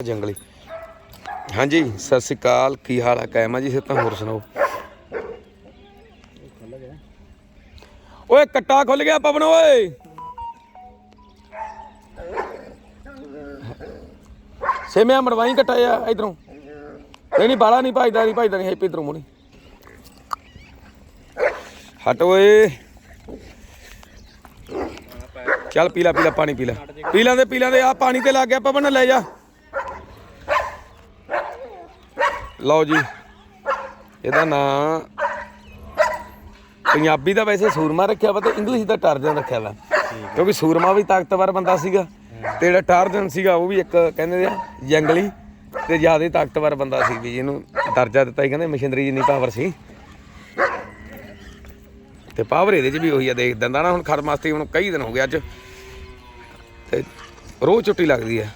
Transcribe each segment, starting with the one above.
ਜੰਗਲੀ। ਹਾਂਜੀ, ਸਤਿ ਸ੍ਰੀ ਅਕਾਲ। ਕੀ ਹਾਲ ਹੈ ਕਾਇਮ ਜੀ ਸੇ ਤਾਂ ਹੋਰ ਸੁਣਾਓ। ਓਏ, ਕੱਟਾ ਖੁੱਲ ਗਿਆ ਪਵਨ, ਓਏ। ਸੇਮਿਆ ਮੜਵਾਈ ਕੱਟਾ ਆ, ਇਧਰੋਂ। ਨਹੀਂ ਨਹੀਂ, ਬਾਲਾ ਨਹੀਂ ਭਾਈਦਾ ਨਹੀਂ ਭਾਈਦਾ, ਨਹੀਂ, ਹੈਪੀ ਇਧਰੋਂ ਮੁੜੀ ਹਟ ਓਏ। ਚੱਲ ਪੀਲਾ ਪੀਲਾ ਪਾਣੀ ਪੀਲਾ ਪੀਲਾ ਦੇ ਪੀਲਾ ਦੇ ਆ ਪਾਣੀ ਤੇ ਲੱਗ ਗਿਆ, ਪਵਨ, ਲੈ ਜਾ। ਲਓ ਜੀ ਇਹਦਾ ਨਾਂ ਪੰਜਾਬੀ ਦਾ ਵੈਸੇ ਸੂਰਮਾ ਰੱਖਿਆ ਵਾ ਤੇ ਇੰਗਲਿਸ਼ ਦਾ ਟਾਰਜਨ ਰੱਖਿਆ ਵਾ। ਕਿਉਂਕਿ ਸੂਰਮਾ ਵੀ ਤਾਕਤਵਰ ਬੰਦਾ ਸੀਗਾ ਤੇ ਜਿਹੜਾ ਟਾਰਜਨ ਸੀਗਾ ਉਹ ਵੀ ਇੱਕ ਕਹਿੰਦੇ ਆ ਜੰਗਲੀ ਤੇ ਜ਼ਿਆਦਾ ਤਾਕਤਵਰ ਬੰਦਾ ਸੀ ਵੀ ਜਿਹਨੂੰ ਦਰਜਾ ਦਿੱਤਾ ਹੀ ਕਹਿੰਦੇ ਮਸ਼ੀਨਰੀ ਜਿੰਨੀ ਪਾਵਰ ਸੀ। ਤੇ ਪਾਵਰ ਇਹਦੇ 'ਚ ਵੀ ਉਹੀ ਆ ਦੇਖ ਦਿੰਦਾ ਨਾ ਹੁਣ ਖਰਮਾਸਤੀ ਹੁਣ ਕਈ ਦਿਨ ਹੋ ਗਏ ਅੱਜ। ਤੇ ਰੋਜ਼ ਛੁੱਟੀ ਲੱਗਦੀ ਆ।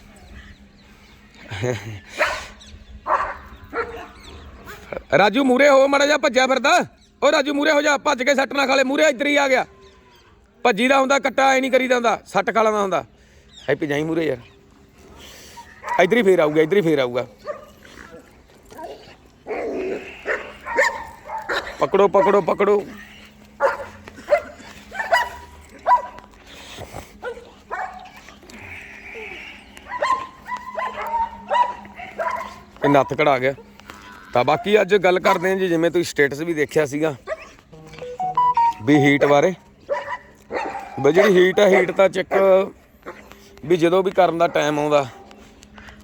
ਰਾਜੂ ਮੂਰੇ ਹੋ, ਮੜਾ ਜਾ ਭੱਜਿਆ ਫਿਰਦਾ। ਓ ਰਾਜੂ ਮੂਰੇ ਹੋ ਜਾ, ਭੱਜ ਕੇ ਸੱਟ ਨਾ ਖਾਲੇ ਮੂਰੇ ਇੱਧਰ ਹੀ ਆ ਗਿਆ। ਭੱਜੀ ਦਾ ਹੁੰਦਾ, ਕੱਟਾ ਐ ਨਹੀਂ ਕਰੀਦਾ ਹੁੰਦਾ, ਸੱਟ ਖਾਲਾ ਦਾ ਹੁੰਦਾ। ਹੈਪੀ ਜਾਈ ਮੂਰੇ ਯਾਰ। ਇੱਧਰ ਹੀ ਫੇਰ ਆਊਗਾ, ਇੱਧਰ ਹੀ ਫੇਰ ਆਊਗਾ। ਪਕੜੋ ਪਕੜੋ ਪਕੜੋ। ਇਹ ਨੱਥ ਕਢਾ ਗਿਆ। ਤਾਂ ਬਾਕੀ ਅੱਜ ਗੱਲ ਕਰਦੇ ਹਾਂ ਜੀ, ਜਿਵੇਂ ਤੁਸੀਂ ਸਟੇਟਸ ਵੀ ਦੇਖਿਆ ਸੀਗਾ ਵੀ ਹੀਟ ਬਾਰੇ। ਵੀ ਜਿਹੜੀ ਹੀਟ ਆ ਹੀਟ ਤਾਂ ਚੈੱਕ ਵੀ ਜਦੋਂ ਵੀ ਕਰਨ ਦਾ ਟਾਈਮ ਆਉਂਦਾ,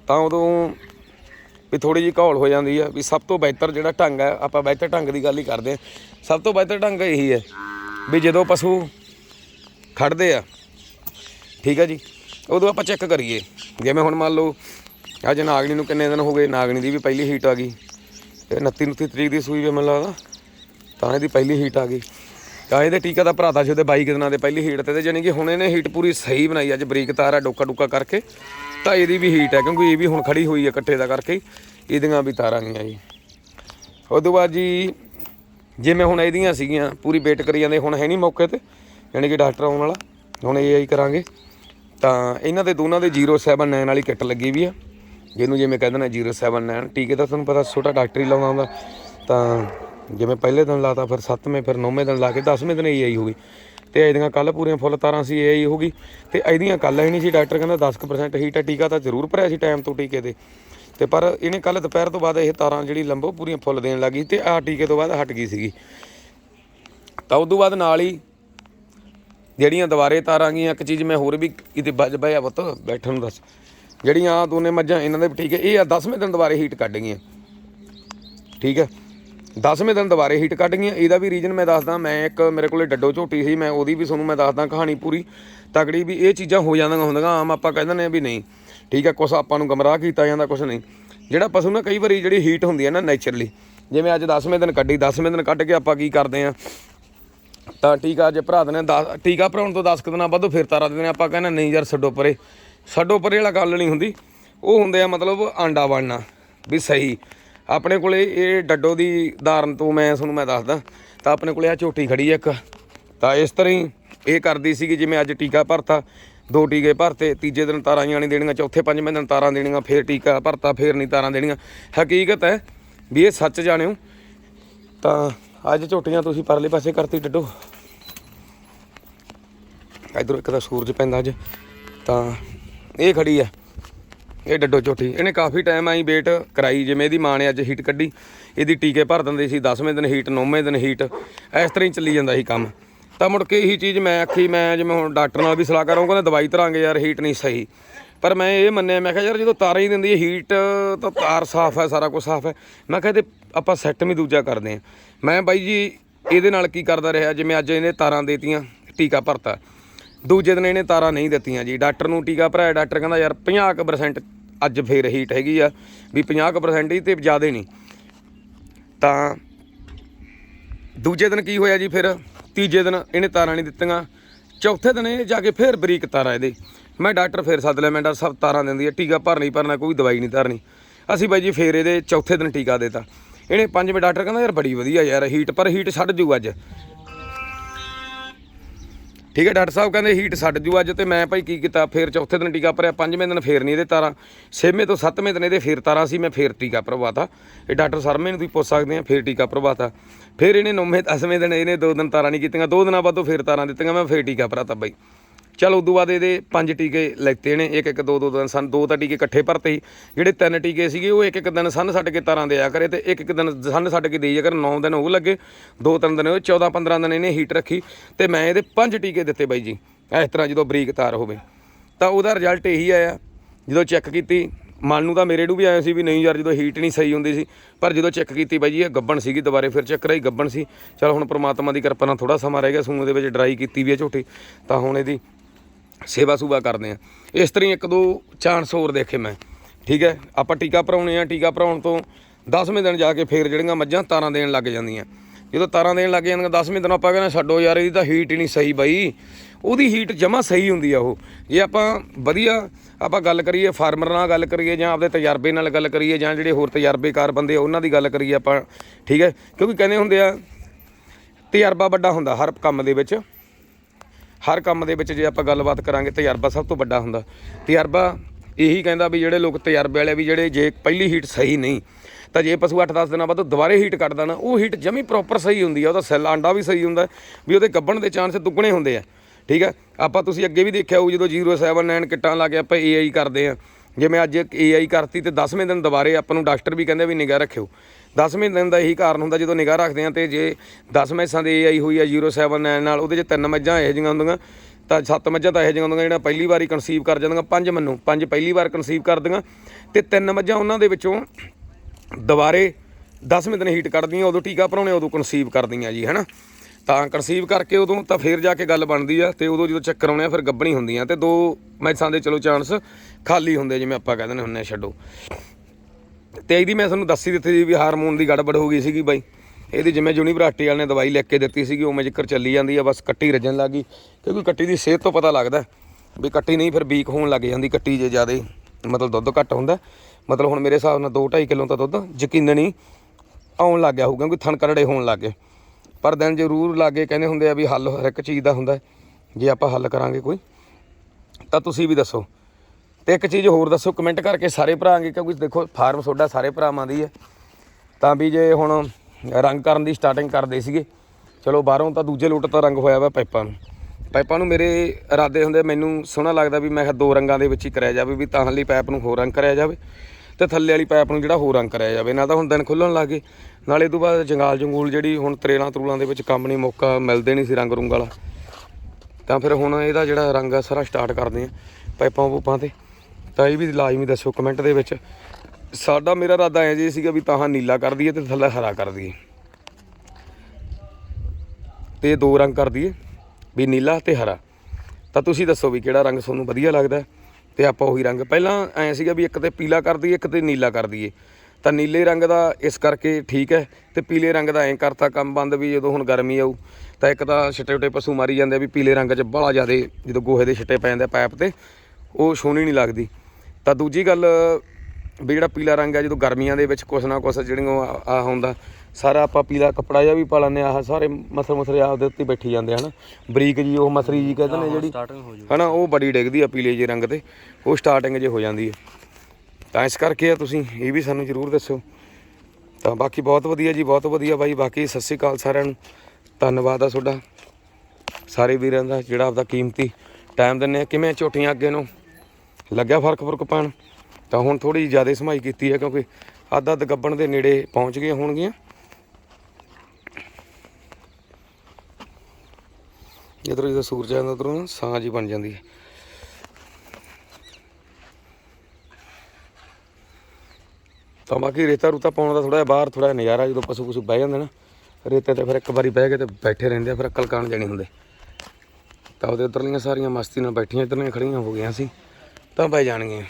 ਤਾਂ ਉਦੋਂ ਵੀ ਥੋੜੀ ਜਿਹੀ ਘੋਲ ਹੋ ਜਾਂਦੀ ਆ, ਵੀ ਸਭ ਤੋਂ ਬਿਹਤਰ ਜਿਹੜਾ ਢੰਗ ਹੈ ਆਪਾਂ ਬਿਹਤਰ ਢੰਗ ਦੀ ਗੱਲ ਹੀ ਕਰਦੇ ਆ ਸਭ ਤੋਂ ਬਿਹਤਰ ਢੰਗ ਇਹੀ ਹੈ ਵੀ ਜਦੋਂ ਪਸ਼ੂ ਖੜਦੇ ਆ, ਠੀਕ ਹੈ ਜੀ, ਉਦੋਂ ਆਪਾਂ ਚੈੱਕ ਕਰੀਏ। ਜਿਵੇਂ ਹੁਣ ਮੰਨ ਲਓ, ਅੱਜ ਨਾਗਣੀ ਨੂੰ ਕਿੰਨੇ ਦਿਨ ਹੋ ਗਏ, ਨਾਗਣੀ ਦੀ ਵੀ ਪਹਿਲੀ ਹੀਟ ਆ ਗਈ। ਇਹ 29 29 ਤਰੀਕ ਦੀ ਸੂਈ ਵੀ ਮੈਨੂੰ ਲੱਗਦਾ। ਤਾਂ ਇਹਦੀ ਪਹਿਲੀ ਹੀਟ ਆ ਗਈ। ਤਾਂ ਇਹਦੇ ਟੀਕਾ ਦਾ ਭਰਾਤਾ ਸੀ ਉਹਦੇ ਬਾਈ ਕੁ ਦਿਨਾਂ ਦੇ ਪਹਿਲੀ ਹੀਟ ਤੇ ਤੇ ਜਾਨੀ ਕਿ ਹੁਣ ਇਹਨੇ ਹੀਟ ਪੂਰੀ ਸਹੀ ਬਣਾਈ ਅੱਜ ਬਰੀਕ ਤਾਰ ਆ ਡੋਕਾ ਡੁਕਾ ਕਰਕੇ। ਤਾਂ ਇਹਦੀ ਵੀ ਹੀਟ ਹੈ ਕਿਉਂਕਿ ਇਹ ਵੀ ਹੁਣ ਖੜੀ ਹੋਈ ਹੈ ਇਕੱਠੇ ਦਾ ਕਰਕੇ। ਇਹਦੀਆਂ ਵੀ ਤਾਰਾਂ ਨਹੀਂ ਆਈ ਉਦੋਂ ਬਾਅਦ ਜੀ ਜਿਵੇਂ ਹੁਣ ਇਹਦੀਆਂ ਸੀਗੀਆਂ, ਪੂਰੀ ਵੇਟ ਕਰੀ ਜਾਂਦੇ, ਹੁਣ ਹੈ ਨਹੀਂ ਮੌਕੇ ਤੇ ਯਾਨੀ ਕਿ ਡਾਕਟਰ ਆਉਣ ਵਾਲਾ, ਹੁਣ ਇਹ ਆਈ ਕਰਾਂਗੇ। ਤਾਂ ਇਹਨਾਂ ਦੇ ਦੋਨਾਂ ਦੇ 079 ਵਾਲੀ ਕਿੱਟ ਲੱਗੀ ਵੀ ਆ। ਜਿਹਨੂੰ ਜਿਵੇਂ ਕਹਿੰਦੇ ਨੇ 079 ਟੀਕੇ ਦਾ ਤੁਹਾਨੂੰ ਪਤਾ ਛੋਟਾ ਡਾਕਟਰ ਹੀ ਲਾਉਂਦਾ ਹੁੰਦਾ। ਤਾਂ ਜਿਵੇਂ ਪਹਿਲੇ ਦਿਨ ਲਾਤਾ, ਫਿਰ 7ਵੇਂ ਫਿਰ 9ਵੇਂ ਦਿਨ ਲਾ ਕੇ 10ਵੇਂ ਦਿਨ ਇਹ ਆਈ ਹੋਗੀ ਤੇ ਇਹਦੀਆਂ ਕੱਲ ਪੂਰੀਆਂ ਫੁੱਲ ਤਾਰਾਂ ਸੀ, ਇਹ ਆਈ ਗਈ ਤੇ ਇਹਦੀਆਂ ਕੱਲ ਹੀ ਨਹੀਂ ਸੀ, ਡਾਕਟਰ ਕਹਿੰਦਾ 10% ਹੀਟ ਹੈ ਟੀਕਾ ਤਾਂ ਜ਼ਰੂਰ ਭਰਿਆ ਸੀ ਟਾਈਮ ਤੋਂ ਟੀਕੇ ਤੇ। ਤੇ ਪਰ ਇਹਨੇ ਕੱਲ ਦੁਪਹਿਰ ਤੋਂ ਬਾਅਦ ਇਹ ਤਾਰਾਂ ਜਿਹੜੀ ਲੰਬੋ ਪੂਰੀਆਂ ਫੁੱਲ ਦੇਣ ਲੱਗੀ ਤੇ ਆਹ ਟੀਕੇ ਤੋਂ ਬਾਅਦ ਹਟ ਗਈ ਸੀਗੀ। ਤਾਂ ਉਦੋਂ ਬਾਅਦ ਨਾਲ ਹੀ ਜਿਹੜੀਆਂ ਦੁਬਾਰੇ ਤਾਰਾਂ ਗਈਆਂ, ਇੱਕ ਚੀਜ਼ ਮੈਂ ਹੋਰ ਵੀ ਕਿਤੇ ਵੱਜ ਬਿਆ ਪੁੱਤ, ਬੈਠਣ ਨੂੰ ਦੱਸ। ਜਿਹੜੀਆਂ ਆ ਦੋਨੇ ਮੱਝਾਂ ਇਹਨਾਂ ਦੇ, ਠੀਕ ਹੈ, ਇਹ ਆ 10ਵੇਂ ਦਿਨ ਦੁਬਾਰੇ ਹੀਟ ਕੱਢ ਗਈਆਂ। ਠੀਕ ਹੈ 10ਵੇਂ ਦਿਨ ਦੁਬਾਰੇ ਹੀਟ ਕੱਢ ਗਈਆਂ। ਇਹਦਾ ਵੀ ਰੀਜਨ ਮੈਂ ਦੱਸਦਾ, ਮੈਂ ਇੱਕ ਮੇਰੇ ਕੋਲੇ ਡੱਡੋ ਝੋਟੀ ਸੀ, ਮੈਂ ਉਹਦੀ ਵੀ ਤੁਹਾਨੂੰ ਮੈਂ ਦੱਸਦਾ ਕਹਾਣੀ ਪੂਰੀ। ਤਕੜੀ ਵੀ ਇਹ ਚੀਜ਼ਾਂ ਹੋ ਜਾਂਦੀਆਂ ਹੁੰਦੀਆਂ, ਆਮ ਆਪਾਂ ਕਹਿ ਦਿੰਦੇ ਆ ਵੀ ਨਹੀਂ। ਠੀਕ ਹੈ, ਕੁਛ ਆਪਾਂ ਨੂੰ ਗਮਰਾਹ ਕੀਤਾ ਜਾਂਦਾ, ਕੁਛ ਨਹੀਂ। ਜਿਹੜਾ ਪਸ਼ੂ ਨਾ ਕਈ ਵਾਰੀ ਜਿਹੜੀ ਹੀਟ ਹੁੰਦੀ ਹੈ ਨਾ ਨੇਚਰਲੀ ਜਿਵੇਂ ਅੱਜ 10ਵੇਂ ਦਿਨ ਕੱਢੀ 10ਵੇਂ ਦਿਨ ਕੱਢ ਕੇ ਆਪਾਂ ਕੀ ਕਰਦੇ ਆ ਤਾਂ ਟੀਕਾ ਜੇ ਭਰਾ ਦਨੇ ਟੀਕਾ ਭਰਾਉਣ ਤੋਂ 10 ਕੁ ਦਿਨਾਂ ਬਾਅਦ ਫਿਰ ਤਾਰਾ ਦਿੰਦੇ ਆਪਾਂ ਕਹਿੰਦੇ ਨਹੀਂ ਯਾਰ, ਛੱਡੋ ਪਰੇ। ਛੱਡੋ ਪਰੇ ਵਾਲਾ ਗੱਲ ਨਹੀਂ ਹੁੰਦੀ। ਉਹ ਹੁੰਦੇ ਆ ਮਤਲਬ ਆਂਡਾ ਬਣਨਾ, ਵੀ ਸਹੀ। ਆਪਣੇ ਕੋਲੇ ਇਹ ਡੱਡੋ ਦੀ ਧਾਰਨ ਤੋਂ ਮੈਂ ਤੁਹਾਨੂੰ ਮੈਂ ਦੱਸਦਾ। ਤਾਂ ਆਪਣੇ ਕੋਲੇ ਆ ਝੋਟੀ ਖੜੀ ਇੱਕ। ਤਾਂ ਇਸ ਤਰ੍ਹਾਂ ਹੀ ਇਹ ਕਰਦੀ ਸੀਗੀ ਜਿਵੇਂ ਅੱਜ ਟੀਕਾ ਭਰਤਾ, ਦੋ ਟੀਕੇ ਭਰਤੇ, ਤੀਜੇ ਦਿਨ ਤਾਰਾਂ ਆਈਆਂ ਨਹੀਂ ਦੇਣੀਆਂ, ਚੌਥੇ ਪੰਜਵੇਂ ਦਿਨ ਤਾਰਾਂ ਦੇਣੀਆਂ, ਫੇਰ ਟੀਕਾ ਭਰਤਾ, ਫੇਰ ਨਹੀਂ ਤਾਰਾਂ ਦੇਣੀਆਂ। ਹਕੀਕਤ ਹੈ ਵੀ ਇਹ ਸੱਚ ਜਾਣਿਓ। ਤਾਂ ਅੱਜ ਝੋਟੀਆਂ ਤੁਸੀਂ ਪਰਲੇ ਪਾਸੇ ਕਰਤੀ ਡੱਡੋ। ਇਧਰੋਂ ਇੱਕ ਤਾਂ ਸੂਰਜ ਪੈਂਦਾ ਅੱਜ। ਤਾਂ ਇਹ ਖੜੀ ਹੈ ਇਹ ਡੱਡੋ ਝੋਟੀ ਇਹਨੇ ਕਾਫੀ ਟਾਈਮ ਆਈ ਵੇਟ ਕਰਾਈ, ਜਿਵੇਂ ਇਹਦੀ ਮਾਂ ਨੇ ਅੱਜ ਹੀਟ ਕੱਢੀ। ਇਹਦੀ ਟੀਕੇ ਭਰ ਦਿੰਦੇ ਸੀ 10ਵੇਂ ਦਿਨ ਹੀਟ 9ਵੇਂ ਦਿਨ ਹੀਟ ਇਸ ਤਰ੍ਹਾਂ ਹੀ ਚੱਲੀ ਜਾਂਦਾ ਸੀ ਕੰਮ। ਤਾਂ ਮੁੜ ਕੇ ਇਹੀ ਚੀਜ਼ ਮੈਂ ਆਖੀ, ਮੈਂ ਜਿਵੇਂ ਹੁਣ ਡਾਕਟਰ ਨਾਲ ਵੀ ਸਲਾਹ ਕਰਾਂ, ਉਹ ਕਹਿੰਦਾ ਦਵਾਈ ਤਰਾਂਗੇ ਯਾਰ ਹੀਟ ਨਹੀਂ ਸਹੀ। ਪਰ ਮੈਂ ਇਹ ਮੰਨਿਆ, ਮੈਂ ਕਿਹਾ ਯਾਰ ਜਦੋਂ ਤਾਰਾਂ ਹੀ ਦਿੰਦੀ ਹੈ ਹੀਟ ਤਾਂ ਤਾਰ ਸਾਫ਼ ਹੈ, ਸਾਰਾ ਕੁਝ ਸਾਫ਼ ਹੈ। ਮੈਂ ਕਿਹਾ ਤੇ ਆਪਾਂ ਸੈੱਟ ਵੀ ਦੂਜਾ ਕਰਦੇ ਆ ਮੈਂ ਬਾਈ ਜੀ, ਇਹਦੇ ਨਾਲ ਕੀ ਕਰਦਾ ਰਿਹਾ, ਜਿਵੇਂ ਅੱਜ ਇਹਨੇ ਤਾਰਾਂ ਦੇਤੀਆਂ, ਟੀਕਾ ਭਰਤਾ। ਦੂਜੇ ਦਿਨ ਇਹਨੇ ਤਾਰਾਂ ਨਹੀਂ ਦਿੱਤੀਆਂ ਜੀ। ਡਾਕਟਰ ਨੂੰ ਟੀਕਾ ਭਰਾਇਆ, ਡਾਕਟਰ ਕਹਿੰਦਾ, ਯਾਰ 50% ਅੱਜ ਫੇਰ ਹੀਟ ਹੈਗੀ ਆ ਵੀ 50% ਹੀ ਤੇ ਜ਼ਿਆਦੇ ਨਹੀਂ। ਤਾਂ ਦੂਜੇ ਦਿਨ ਕੀ ਹੋਇਆ ਜੀ ਫਿਰ? ਤੀਜੇ ਦਿਨ ਇਹਨੇ ਤਾਰਾਂ ਨਹੀਂ ਦਿੱਤੀਆਂ। ਚੌਥੇ ਦਿਨ ਇਹ ਜਾ ਕੇ ਫੇਰ ਬਰੀਕ ਤਾਰਾਂ ਇਹਦੇ। ਮੈਂ ਡਾਕਟਰ ਫੇਰ ਸੱਦ ਲਿਆ, ਮੈਂ ਡਾਕਟਰ ਸਭ ਤਾਰਾਂ ਦਿੰਦੀ ਹੈ ਟੀਕਾ ਭਰ ਨਹੀਂ ਭਰਨਾ ਕੋਈ ਦਵਾਈ ਨਹੀਂ ਧਰਨੀ। ਅਸੀਂ ਬਾਈ ਜੀ ਫੇਰ ਇਹਦੇ ਚੌਥੇ ਦਿਨ ਟੀਕਾ ਦੇਤਾ। ਇਹਨੇ ਪੰਜਵੇਂ ਡਾਕਟਰ ਕਹਿੰਦਾ, ਯਾਰ, ਬੜੀ ਵਧੀਆ ਯਾਰ ਹੀਟ ਪਰ ਹੀਟ ਛੱਡ ਜੂ ਅੱਜ। ਠੀਕ ਹੈ, ਡਾਕਟਰ ਸਾਹਿਬ ਕਹਿੰਦੇ ਹੀਟ ਛੱਡ ਜੂ ਅੱਜ ਤੇ ਮੈਂ ਭਾਈ ਕੀ ਕੀਤਾ, ਫੇਰ ਚੌਥੇ ਦਿਨ ਟੀਕਾ ਭਰਿਆ, ਪੰਜਵੇਂ ਦਿਨ ਫੇਰ ਨਹੀਂ ਇਹਦੇ ਤਾਰਾਂ, ਛੇਵੇਂ ਤੋਂ ਸੱਤਵੇਂ ਦਿਨ ਇਹਦੇ ਫੇਰ ਤਾਰਾਂ ਸੀ, ਮੈਂ ਫੇਰ ਟੀਕਾ ਭਰਵਾਤਾ। ਇਹ ਡਾਕਟਰ ਸਰਮੇ ਨੂੰ ਤੁਸੀਂ ਪੁੱਛ ਸਕਦੇ ਆ, ਫੇਰ ਟੀਕਾ ਭਰਵਾਤਾ। ਫੇਰ ਇਹਨੇ ਨੌਵੇਂ, ਦਸਵੇਂ ਦਿਨ ਇਹਨੇ ਦੋ ਦਿਨ ਤਾਰਾਂ ਨਹੀਂ ਕੀਤੀਆਂ, ਦੋ ਦਿਨਾਂ ਬਾਅਦ ਉਹ ਫੇਰ ਤਾਰਾਂ ਦਿੱਤੀਆਂ, ਮੈਂ ਫੇਰ ਟੀਕਾ ਭਰਾਤਾ ਬਾਈ। ਚਲ ਉਦੋਂ ਬਾਅਦ ਇਹਦੇ ਪੰਜ ਟੀਕੇ ਲੈਤੇ ਨੇ, ਇੱਕ ਇੱਕ ਦੋ ਦੋ ਦਿਨ ਸਨ, ਦੋ ਤਾਂ ਟੀਕੇ ਇਕੱਠੇ ਭਰਤੇ ਸੀ। ਜਿਹੜੇ ਤਿੰਨ ਟੀਕੇ ਸੀਗੇ, ਉਹ ਇੱਕ ਇੱਕ ਦਿਨ ਸੰਨ ਛੱਡ ਕੇ ਤਾਰਾਂ ਦੇ ਦਿਆ ਕਰੇ ਤੇ ਇੱਕ ਇੱਕ ਦਿਨ ਸੰਨ ਛੱਡ ਕੇ ਦੇਈਆ ਕਰ 9 ਦਿਨ ਉਹ ਲੱਗੇ, ਦੋ ਤਿੰਨ ਦਿਨ ਉਹ 14 15 ਦਿਨ ਇਹਨੇ ਹੀਟ ਰੱਖੀ ਤੇ ਮੈਂ ਇਹਦੇ ਪੰਜ ਟੀਕੇ ਦਿੱਤੇ ਬਾਈ ਜੀ, ਇਸ ਤਰ੍ਹਾਂ ਜਦੋਂ ਬਰੀਕ ਤਾਰ ਹੋਵੇ। ਤਾਂ ਉਹਦਾ ਰਿਜ਼ਲਟ ਇਹੀ ਆਇਆ, ਜਦੋਂ ਚੈੱਕ ਕੀਤੀ, ਮਨ ਨੂੰ ਤਾਂ ਮੇਰੇ ਨੂੰ ਵੀ ਆਇਆ ਸੀ ਵੀ ਨਹੀਂ ਯਾਰ ਜਦੋਂ ਹੀਟ ਨਹੀਂ ਸਹੀ ਹੁੰਦੀ ਸੀ, ਪਰ ਜਦੋਂ ਚੈੱਕ ਕੀਤੀ ਬਾਈ ਜੀ, ਇਹ ਗੱਬਣ ਸੀਗੀ ਦੁਬਾਰੇ ਫਿਰ ਚੈੱਕ ਕਰਾਈ, ਗੱਬਣ ਸੀ। ਚਲ ਹੁਣ ਪ੍ਰਮਾਤਮਾ ਦੀ ਕਿਰਪਾ ਨਾਲ ਥੋੜਾ ਸਮਾਂ ਰਹਿ ਗਿਆ, ਸੂਏ ਦੇ ਵਿੱਚ ਡਰਾਈ ਕੀਤੀ ਵੀ ਹੈ ਝੋਟੀ, ਤਾਂ ਹੁਣ ਇਹਦੀ ਸੇਵਾ ਸੁਭਾ ਕਰਦੇ ਆ। ਇਸ ਤਰ੍ਹਾਂ ਹੀ ਇੱਕ ਦੋ ਚਾਂਸ ਹੋਰ ਦੇਖੇ ਮੈਂ। ਠੀਕ ਹੈ? ਆਪਾਂ ਟੀਕਾ ਭਰਾਉਣੇ ਆ। ਟੀਕਾ ਭਰਾਉਣ ਤੋਂ 10ਵੇਂ ਦਿਨ ਜਾ ਕੇ ਫੇਰ ਜਿਹੜੀਆਂ ਮੱਝਾਂ ਤਾਰਾਂ ਦੇਣ ਲੱਗ ਜਾਂਦੀਆਂ। ਜਦੋਂ ਤਾਰਾਂ ਦੇਣ ਲੱਗ ਜਾਂਦੀਆਂ 10ਵੇਂ ਦਿਨ ਆਪਾਂ ਕਹਿੰਦੇ ਛੱਡੋ ਯਾਰ, ਇਹਦੀ ਤਾਂ ਹੀਟ ਹੀ ਨਹੀਂ ਸਹੀ ਬਾਈ। ਉਹਦੀ ਹੀਟ ਜਮਾ ਸਹੀ ਹੁੰਦੀ ਆ ਉਹ। ਜੇ ਆਪਾਂ ਵਧੀਆ ਆਪਾਂ ਗੱਲ ਕਰੀਏ ਫਾਰਮਰ ਨਾਲ ਗੱਲ ਕਰੀਏ ਜਾਂ ਆਪਦੇ ਤਜਰਬੇ ਨਾਲ ਗੱਲ ਕਰੀਏ ਜਾਂ ਜਿਹੜੇ ਹੋਰ ਤਜਰਬੇਕਾਰ ਬੰਦੇ ਆ, ਉਹਨਾਂ ਦੀ ਗੱਲ ਕਰੀਏ ਆਪਾਂ। ਠੀਕ ਹੈ? ਕਿਉਂਕਿ ਕਹਿੰਦੇ ਹੁੰਦੇ ਆ, ਤਜਰਬਾ ਵੱਡਾ ਹੁੰਦਾ ਹਰ ਕੰਮ ਦੇ ਵਿੱਚ। ਹਰ ਕੰਮ ਦੇ ਵਿੱਚ ਜੇ ਆਪਾਂ ਗੱਲਬਾਤ ਕਰਾਂਗੇ, ਤਜਰਬਾ ਸਭ ਤੋਂ ਵੱਡਾ ਹੁੰਦਾ। ਤਜਰਬਾ ਇਹੀ ਕਹਿੰਦਾ ਵੀ ਜਿਹੜੇ ਲੋਕ ਤਜਰਬੇ ਵਾਲੇ ਵੀ ਜਿਹੜੇ ਜੇ ਪਹਿਲੀ ਹੀਟ ਸਹੀ ਨਹੀਂ, ਤਾਂ ਜੇ ਪਸ਼ੂ 8-10 ਦਿਨਾਂ ਬਾਅਦ ਦੁਬਾਰੇ ਹੀਟ ਕੱਢਦਾ ਨਾ, ਉਹ ਹੀਟ ਜਮੀ ਪ੍ਰੋਪਰ ਸਹੀ ਹੁੰਦੀ ਆ, ਉਹਦਾ ਸੈੱਲ ਆਂਡਾ ਵੀ ਸਹੀ ਹੁੰਦਾ, ਵੀ ਉਹਦੇ ਗੱਬਣ ਦੇ ਚਾਂਸ ਦੁੱਗਣੇ ਹੁੰਦੇ ਆ। ਠੀਕ ਹੈ ਆਪਾਂ ਤੁਸੀਂ ਅੱਗੇ ਵੀ ਦੇਖਿਆ ਹੋਊ, ਜਦੋਂ 079 ਕਿੱਟਾਂ ਲਾ ਕੇ ਆਪਾਂ ਏਆਈ ਕਰਦੇ ਆ। ਜਿਵੇਂ ਅੱਜ ਏਆਈ ਕਰਤੀ ਤੇ 10ਵੇਂ ਦਿਨ ਦੁਬਾਰੇ ਆਪਾਂ ਨੂੰ ਡਾਕਟਰ ਵੀ ਕਹਿੰਦੇ ਵੀ ਨਿਗਾਹ ਰੱਖਿਓ। 10ਵੇਂ ਮਹੀਨੇ ਦਾ ਇਹੀ ਕਾਰਨ ਹੁੰਦਾ ਜਦੋਂ ਨਿਗਾਹ ਰੱਖਦੇ ਆ ਤੇ ਜੇ 10 ਮੈਸਾਂ ਦੇ ਆਈ ਹੋਈ ਆ 079 ਨਾਲ ਉਹਦੇ 'ਚ ਤਿੰਨ ਮੱਝਾਂ ਇਹੋ ਜਿਹੀਆਂ ਹੁੰਦੀਆਂ ਤਾਂ ਸੱਤ ਮੱਝਾਂ ਤਾਂ ਇਹੋ ਜਿਹੀਆਂ ਹੁੰਦੀਆਂ ਜਿਹੜਾ ਪਹਿਲੀ ਵਾਰੀ ਕਨਸੀਵ ਕਰ ਜਾਂਦੀਆਂ ਪੰਜ ਮੰਨੂ ਪੰਜ ਪਹਿਲੀ ਵਾਰ ਕਨਸੀਵ ਕਰਦੀਆਂ ਤੇ ਤਿੰਨ ਮੱਝਾਂ ਉਹਨਾਂ ਦੇ ਵਿੱਚੋਂ ਦੁਬਾਰੇ 10ਵੇਂ ਦਿਨ ਹੀਟ ਕੱਢਦੀਆਂ ਉਦੋਂ ਟੀਕਾ ਭਰਾਉਣੇ ਉਦੋਂ ਕਨਸੀਵ ਕਰਦੀਆਂ ਜੀ ਹੈਨਾ? ਤਾਂ ਕਨਸੀਵ ਕਰਕੇ ਉਦੋਂ ਤਾਂ ਫੇਰ ਜਾ ਕੇ ਗੱਲ ਬਣਦੀ ਆ ਤੇ ਉਦੋਂ ਜਦੋਂ ਚੱਕਰ ਆਉਣੇ ਆ ਫਿਰ ਗੱਬਣੀ ਹੁੰਦੀਆਂ ਤੇ ਦੋ ਮੈਚਾਂ ਦੇ ਚਲੋ ਚਾਂਸ ਖਾਲੀ ਹੁੰਦੇ ਜਿਵੇਂ ਆਪਾਂ ਕਹਿੰਦੇ ਨੇ ਹੁੰਨੇ ਆ, ਛੱਡੋ। ਤੇ ਇਹਦੀ ਮੈਂ ਤੁਹਾਨੂੰ ਦੱਸ ਹੀ ਦਿੱਤੀ ਸੀ ਵੀ ਹਾਰਮੋਨ ਦੀ ਗੜਬੜ ਹੋ ਗਈ ਸੀਗੀ ਬਾਈ। ਇਹਦੀ ਜਿਵੇਂ ਯੂਨੀਵਰਸਿਟੀ ਵਾਲੇ ਨੇ ਦਵਾਈ ਲਿਖ ਕੇ ਦਿੱਤੀ ਸੀਗੀ, ਉਵੇਂ ਜ਼ਿਕਰ ਚੱਲੀ ਜਾਂਦੀ ਆ, ਬਸ ਕੱਟੀ ਰਜਣ ਲੱਗੀ ਕਿਉਂਕਿ ਕੱਟੀ ਦੀ ਸਿਹਤ ਤੋਂ ਪਤਾ ਲੱਗਦਾ ਵੀ ਕੱਟੀ ਨਹੀਂ, ਫਿਰ ਵੀਕ ਹੋਣ ਲੱਗ ਜਾਂਦੀ ਕੱਟੀ ਜੇ ਜ਼ਿਆਦਾ ਮਤਲਬ ਦੁੱਧ ਘੱਟ ਹੁੰਦਾ। ਮਤਲਬ ਹੁਣ ਮੇਰੇ ਹਿਸਾਬ ਨਾਲ 2.5 ਕਿਲੋ ਤਾਂ ਦੁੱਧ ਯਕੀਨਨੀ ਆਉਣ ਲੱਗ ਗਿਆ ਹੋਊਗਾ, ਕਿਉਂਕਿ ਥਣ ਕਰੜੇ ਹੋਣ ਲੱਗ ਗਏ। ਪਰ ਦਿਨ ਜ਼ਰੂਰ ਲਾਗੇ ਕਹਿੰਦੇ ਹੁੰਦੇ ਆ ਵੀ ਹੱਲ ਹਰ ਇੱਕ ਚੀਜ਼ ਦਾ ਹੁੰਦਾ। ਜੇ ਆਪਾਂ ਹੱਲ ਕਰਾਂਗੇ ਕੋਈ, ਤਾਂ ਤੁਸੀਂ ਵੀ ਦੱਸੋ। ਤੇ ਇੱਕ ਚੀਜ਼ ਹੋਰ ਦੱਸੋ ਕਮੈਂਟ ਕਰਕੇ ਸਾਰੇ ਭਰਾਂਗੇ ਕਿਉਂਕਿ ਦੇਖੋ, ਫਾਰਮ ਤੁਹਾਡਾ ਸਾਰੇ ਭਰਾਵਾਂ ਦੀ ਹੈ। ਤਾਂ ਵੀ ਜੇ ਹੁਣ ਰੰਗ ਕਰਨ ਦੀ ਸਟਾਰਟਿੰਗ ਕਰਦੇ ਸੀਗੇ, ਚਲੋ ਬਾਹਰੋਂ ਤਾਂ ਦੂਜੇ ਲੁੱਟ ਤਾਂ ਰੰਗ ਹੋਇਆ ਵਾ ਪਾਈਪਾਂ ਨੂੰ। ਪਾਈਪਾਂ ਨੂੰ ਮੇਰੇ ਇਰਾਦੇ ਹੁੰਦੇ, ਮੈਨੂੰ ਸੋਹਣਾ ਲੱਗਦਾ ਵੀ ਮੈਂ ਕਿਹਾ ਦੋ ਰੰਗਾਂ ਦੇ ਵਿੱਚ ਹੀ ਕਰਿਆ ਜਾਵੇ, ਵੀ ਤਾਂ ਲਈ ਪਾਈਪ ਨੂੰ ਹੋਰ ਰੰਗ ਕਰਿਆ ਜਾਵੇ, ਤੇ ਥੱਲੇ ਵਾਲੀ ਪਾਈਪ ਨੂੰ ਜਿਹੜਾ ਹੋਰ ਰੰਗ ਕਰਿਆ ਜਾਵੇ। ਨਾ ਤਾਂ ਹੁਣ ਦਿਨ ਖੁੱਲਣ ਲੱਗੇ ਨਾਲੇ ਤੋਂ ਬਾਅਦ ਜੰਗਾਲ ਜੰਗੂਲ ਜਿਹੜੀ ਹੁਣ ਤਰੇਲਾਂ ਤਰੂਲਾਂ ਦੇ ਵਿੱਚ ਕੰਮ ਨਹੀਂ, ਮੌਕਾ ਮਿਲਦੇ ਨਹੀਂ ਸੀ ਰੰਗ ਰੁੰਗ ਵਾਲਾ। ਤਾਂ ਫਿਰ ਹੁਣ ਇਹਦਾ ਜਿਹੜਾ ਰੰਗ ਆ, ਸਾਰਾ ਸਟਾਰਟ ਕਰਦੇ ਆ ਪਾਈਪਾਂ ਪੂਪਾਂ ਤੇ। ਤਾਂ ਇਹ ਵੀ ਲਾਜ਼ਮੀ ਦੱਸੋ ਕਮੈਂਟ ਦੇ ਵਿੱਚ। ਸਾਡਾ ਮੇਰਾ ਇਰਾਦਾ ਐ ਜੀ ਸੀਗਾ ਵੀ ਤਾਂ ਨੀਲਾ ਕਰ ਦਈਏ ਤੇ ਥੱਲੇ ਹਰਾ ਕਰ ਦਈਏ। ਤੇ ਦੋ ਰੰਗ ਕਰ ਦਈਏ, ਵੀ ਨੀਲਾ ਤੇ ਹਰਾ। ਤਾਂ ਤੁਸੀਂ ਦੱਸੋ ਵੀ ਕਿਹੜਾ ਰੰਗ ਤੁਹਾਨੂੰ ਵਧੀਆ ਲੱਗਦਾ ਤੇ ਆਪਾਂ ਉਹੀ ਰੰਗ, ਪਹਿਲਾਂ ਐ ਸੀਗਾ ਵੀ ਇੱਕ ਤੇ ਪੀਲਾ ਕਰ ਦਈਏ, ਇੱਕ ਤੇ ਨੀਲਾ ਕਰ ਦਈਏ। ਤਾਂ ਨੀਲੇ ਰੰਗ ਦਾ ਇਸ ਕਰਕੇ ਠੀਕ ਹੈ, ਤੇ ਪੀਲੇ ਰੰਗ ਦਾ ਐਂ ਕਰਤਾ ਕੰਮ ਬੰਦ ਵੀ ਜਦੋਂ ਹੁਣ ਗਰਮੀ ਆਊ, ਤਾਂ ਇੱਕ ਤਾਂ ਛਿੱਟੇ ਛਿੱਟੇ ਪਸ਼ੂ ਮਾਰੀ ਜਾਂਦੇ ਆ ਵੀ ਪੀਲੇ ਰੰਗ 'ਚ ਬੜਾ ਜ਼ਿਆਦਾ ਜਦੋਂ ਗੋਹੇ ਦੇ ਛਿੱਟੇ ਪੈ ਜਾਂਦੇ ਆ ਪਾਈਪ ਤੇ, ਉਹ ਸੋਹਣੀ ਨਹੀਂ ਲੱਗਦੀ। ਤਾਂ ਦੂਜੀ ਗੱਲ ਵੀ ਜਿਹੜਾ ਪੀਲਾ ਰੰਗ ਹੈ ਜਦੋਂ ਗਰਮੀਆਂ ਦੇ ਵਿੱਚ ਕੁਛ ਨਾ ਕੁਛ ਜਿਹੜੀਆਂ ਆ ਹੁੰਦਾ ਸਾਰਾ ਆਪਾਂ ਪੀਲਾ ਕੱਪੜਾ ਜਿਹਾ ਵੀ ਪਾ ਲੈਂਦੇ ਆ ਆਹ ਸਾਰੇ ਮਸਰ ਮਸਰੇ ਆਪਦੇ ਉੱਤੇ ਬੈਠੀ ਜਾਂਦੇ ਹਨ। ਬਰੀਕ ਜੀ ਉਹ ਮਸਰੀ ਜੀ ਕਹਿੰਦੇ ਨੇ ਜਿਹੜੀ ਜੂ। ਹਨਾ ਉਹ ਬੜੀ ਡਿੱਗਦੀ ਆ ਪੀਲੇ ਜਿਹੇ ਰੰਗ ਤੇ ਉਹ ਸਟਾਰਟਿੰਗ ਜੇ ਹੋ ਜਾਂਦੀ ਹੈ ਤਾਂ ਇਸ ਕਰਕੇ ਆ ਤੁਸੀਂ ਇਹ ਵੀ ਸਾਨੂੰ ਜ਼ਰੂਰ ਦੱਸੋ ਤਾਂ ਬਾਕੀ ਬਹੁਤ ਵਧੀਆ ਜੀ ਬਹੁਤ ਵਧੀਆ ਬਾਈ ਬਾਕੀ ਸਤਿ ਸ਼੍ਰੀ ਅਕਾਲ ਸਾਰਿਆਂ ਨੂੰ। ਧੰਨਵਾਦ ਆ ਤੁਹਾਡਾ। ਸਾਰੇ ਵੀਰਾਂ ਦਾ ਜਿਹੜਾ ਆਪਦਾ ਕੀਮਤੀ ਟਾਈਮ ਦਿੰਨੇ ਆ। ਕਿਵੇਂ ਝੋਟੀਆਂ ਅੱਗੇ ਨੂੰ? ਲੱਗਿਆ ਫ਼ਰਕ ਫ਼ਰਕ ਪੈਣ। ਤਾਂ ਹੁਣ ਥੋੜੀ ਜ਼ਿਆਦਾ ਸਮਾਈ ਕੀਤੀ ਹੈ ਕਿਉਂਕਿ ਅੱਧ ਅੱਧ ਗੱਬਣ ਦੇ ਨੇੜੇ ਪਹੁੰਚ ਗਈਆਂ ਹੋਣਗੀਆਂ। ਜਦੋਂ ਜਦੋਂ ਸੂਰਜ ਆਉਂਦਾ ਉਧਰੋਂ ਸਾਂਝ ਹੀ ਬਣ ਜਾਂਦੀ ਹੈ। ਤਾਂ ਬਾਕੀ ਰੇਤਾ ਰੂਤਾ ਪਾਉਣ ਦਾ ਥੋੜਾ ਜਿਹਾ ਬਾਹਰ ਥੋੜਾ ਨਜ਼ਾਰਾ, ਜਦੋਂ ਪਸ਼ੂ ਪਸ਼ੂ ਬਹਿ ਜਾਂਦੇ ਨਾ, ਰੇਤੇ ਤੇ ਫਿਰ ਇੱਕ ਵਾਰੀ ਬਹਿ ਕੇ ਤੇ ਬੈਠੇ ਰਹਿੰਦੇ ਆ, ਫਿਰ ਅਕਲ ਕਾਣ ਜਾਣੀ ਹੁੰਦੇ। ਤਾਂ ਉਹਦੇ ਉਧਰਲੀਆਂ ਸਾਰੀਆਂ ਮਸਤੀ ਨਾਲ ਬੈਠੀਆਂ, ਇਧਰਲੀਆਂ ਖੜੀਆਂ ਹੋ ਗਈਆਂ ਸੀ। ਤਾਂ ਪੈ ਜਾਣਗੀਆਂ।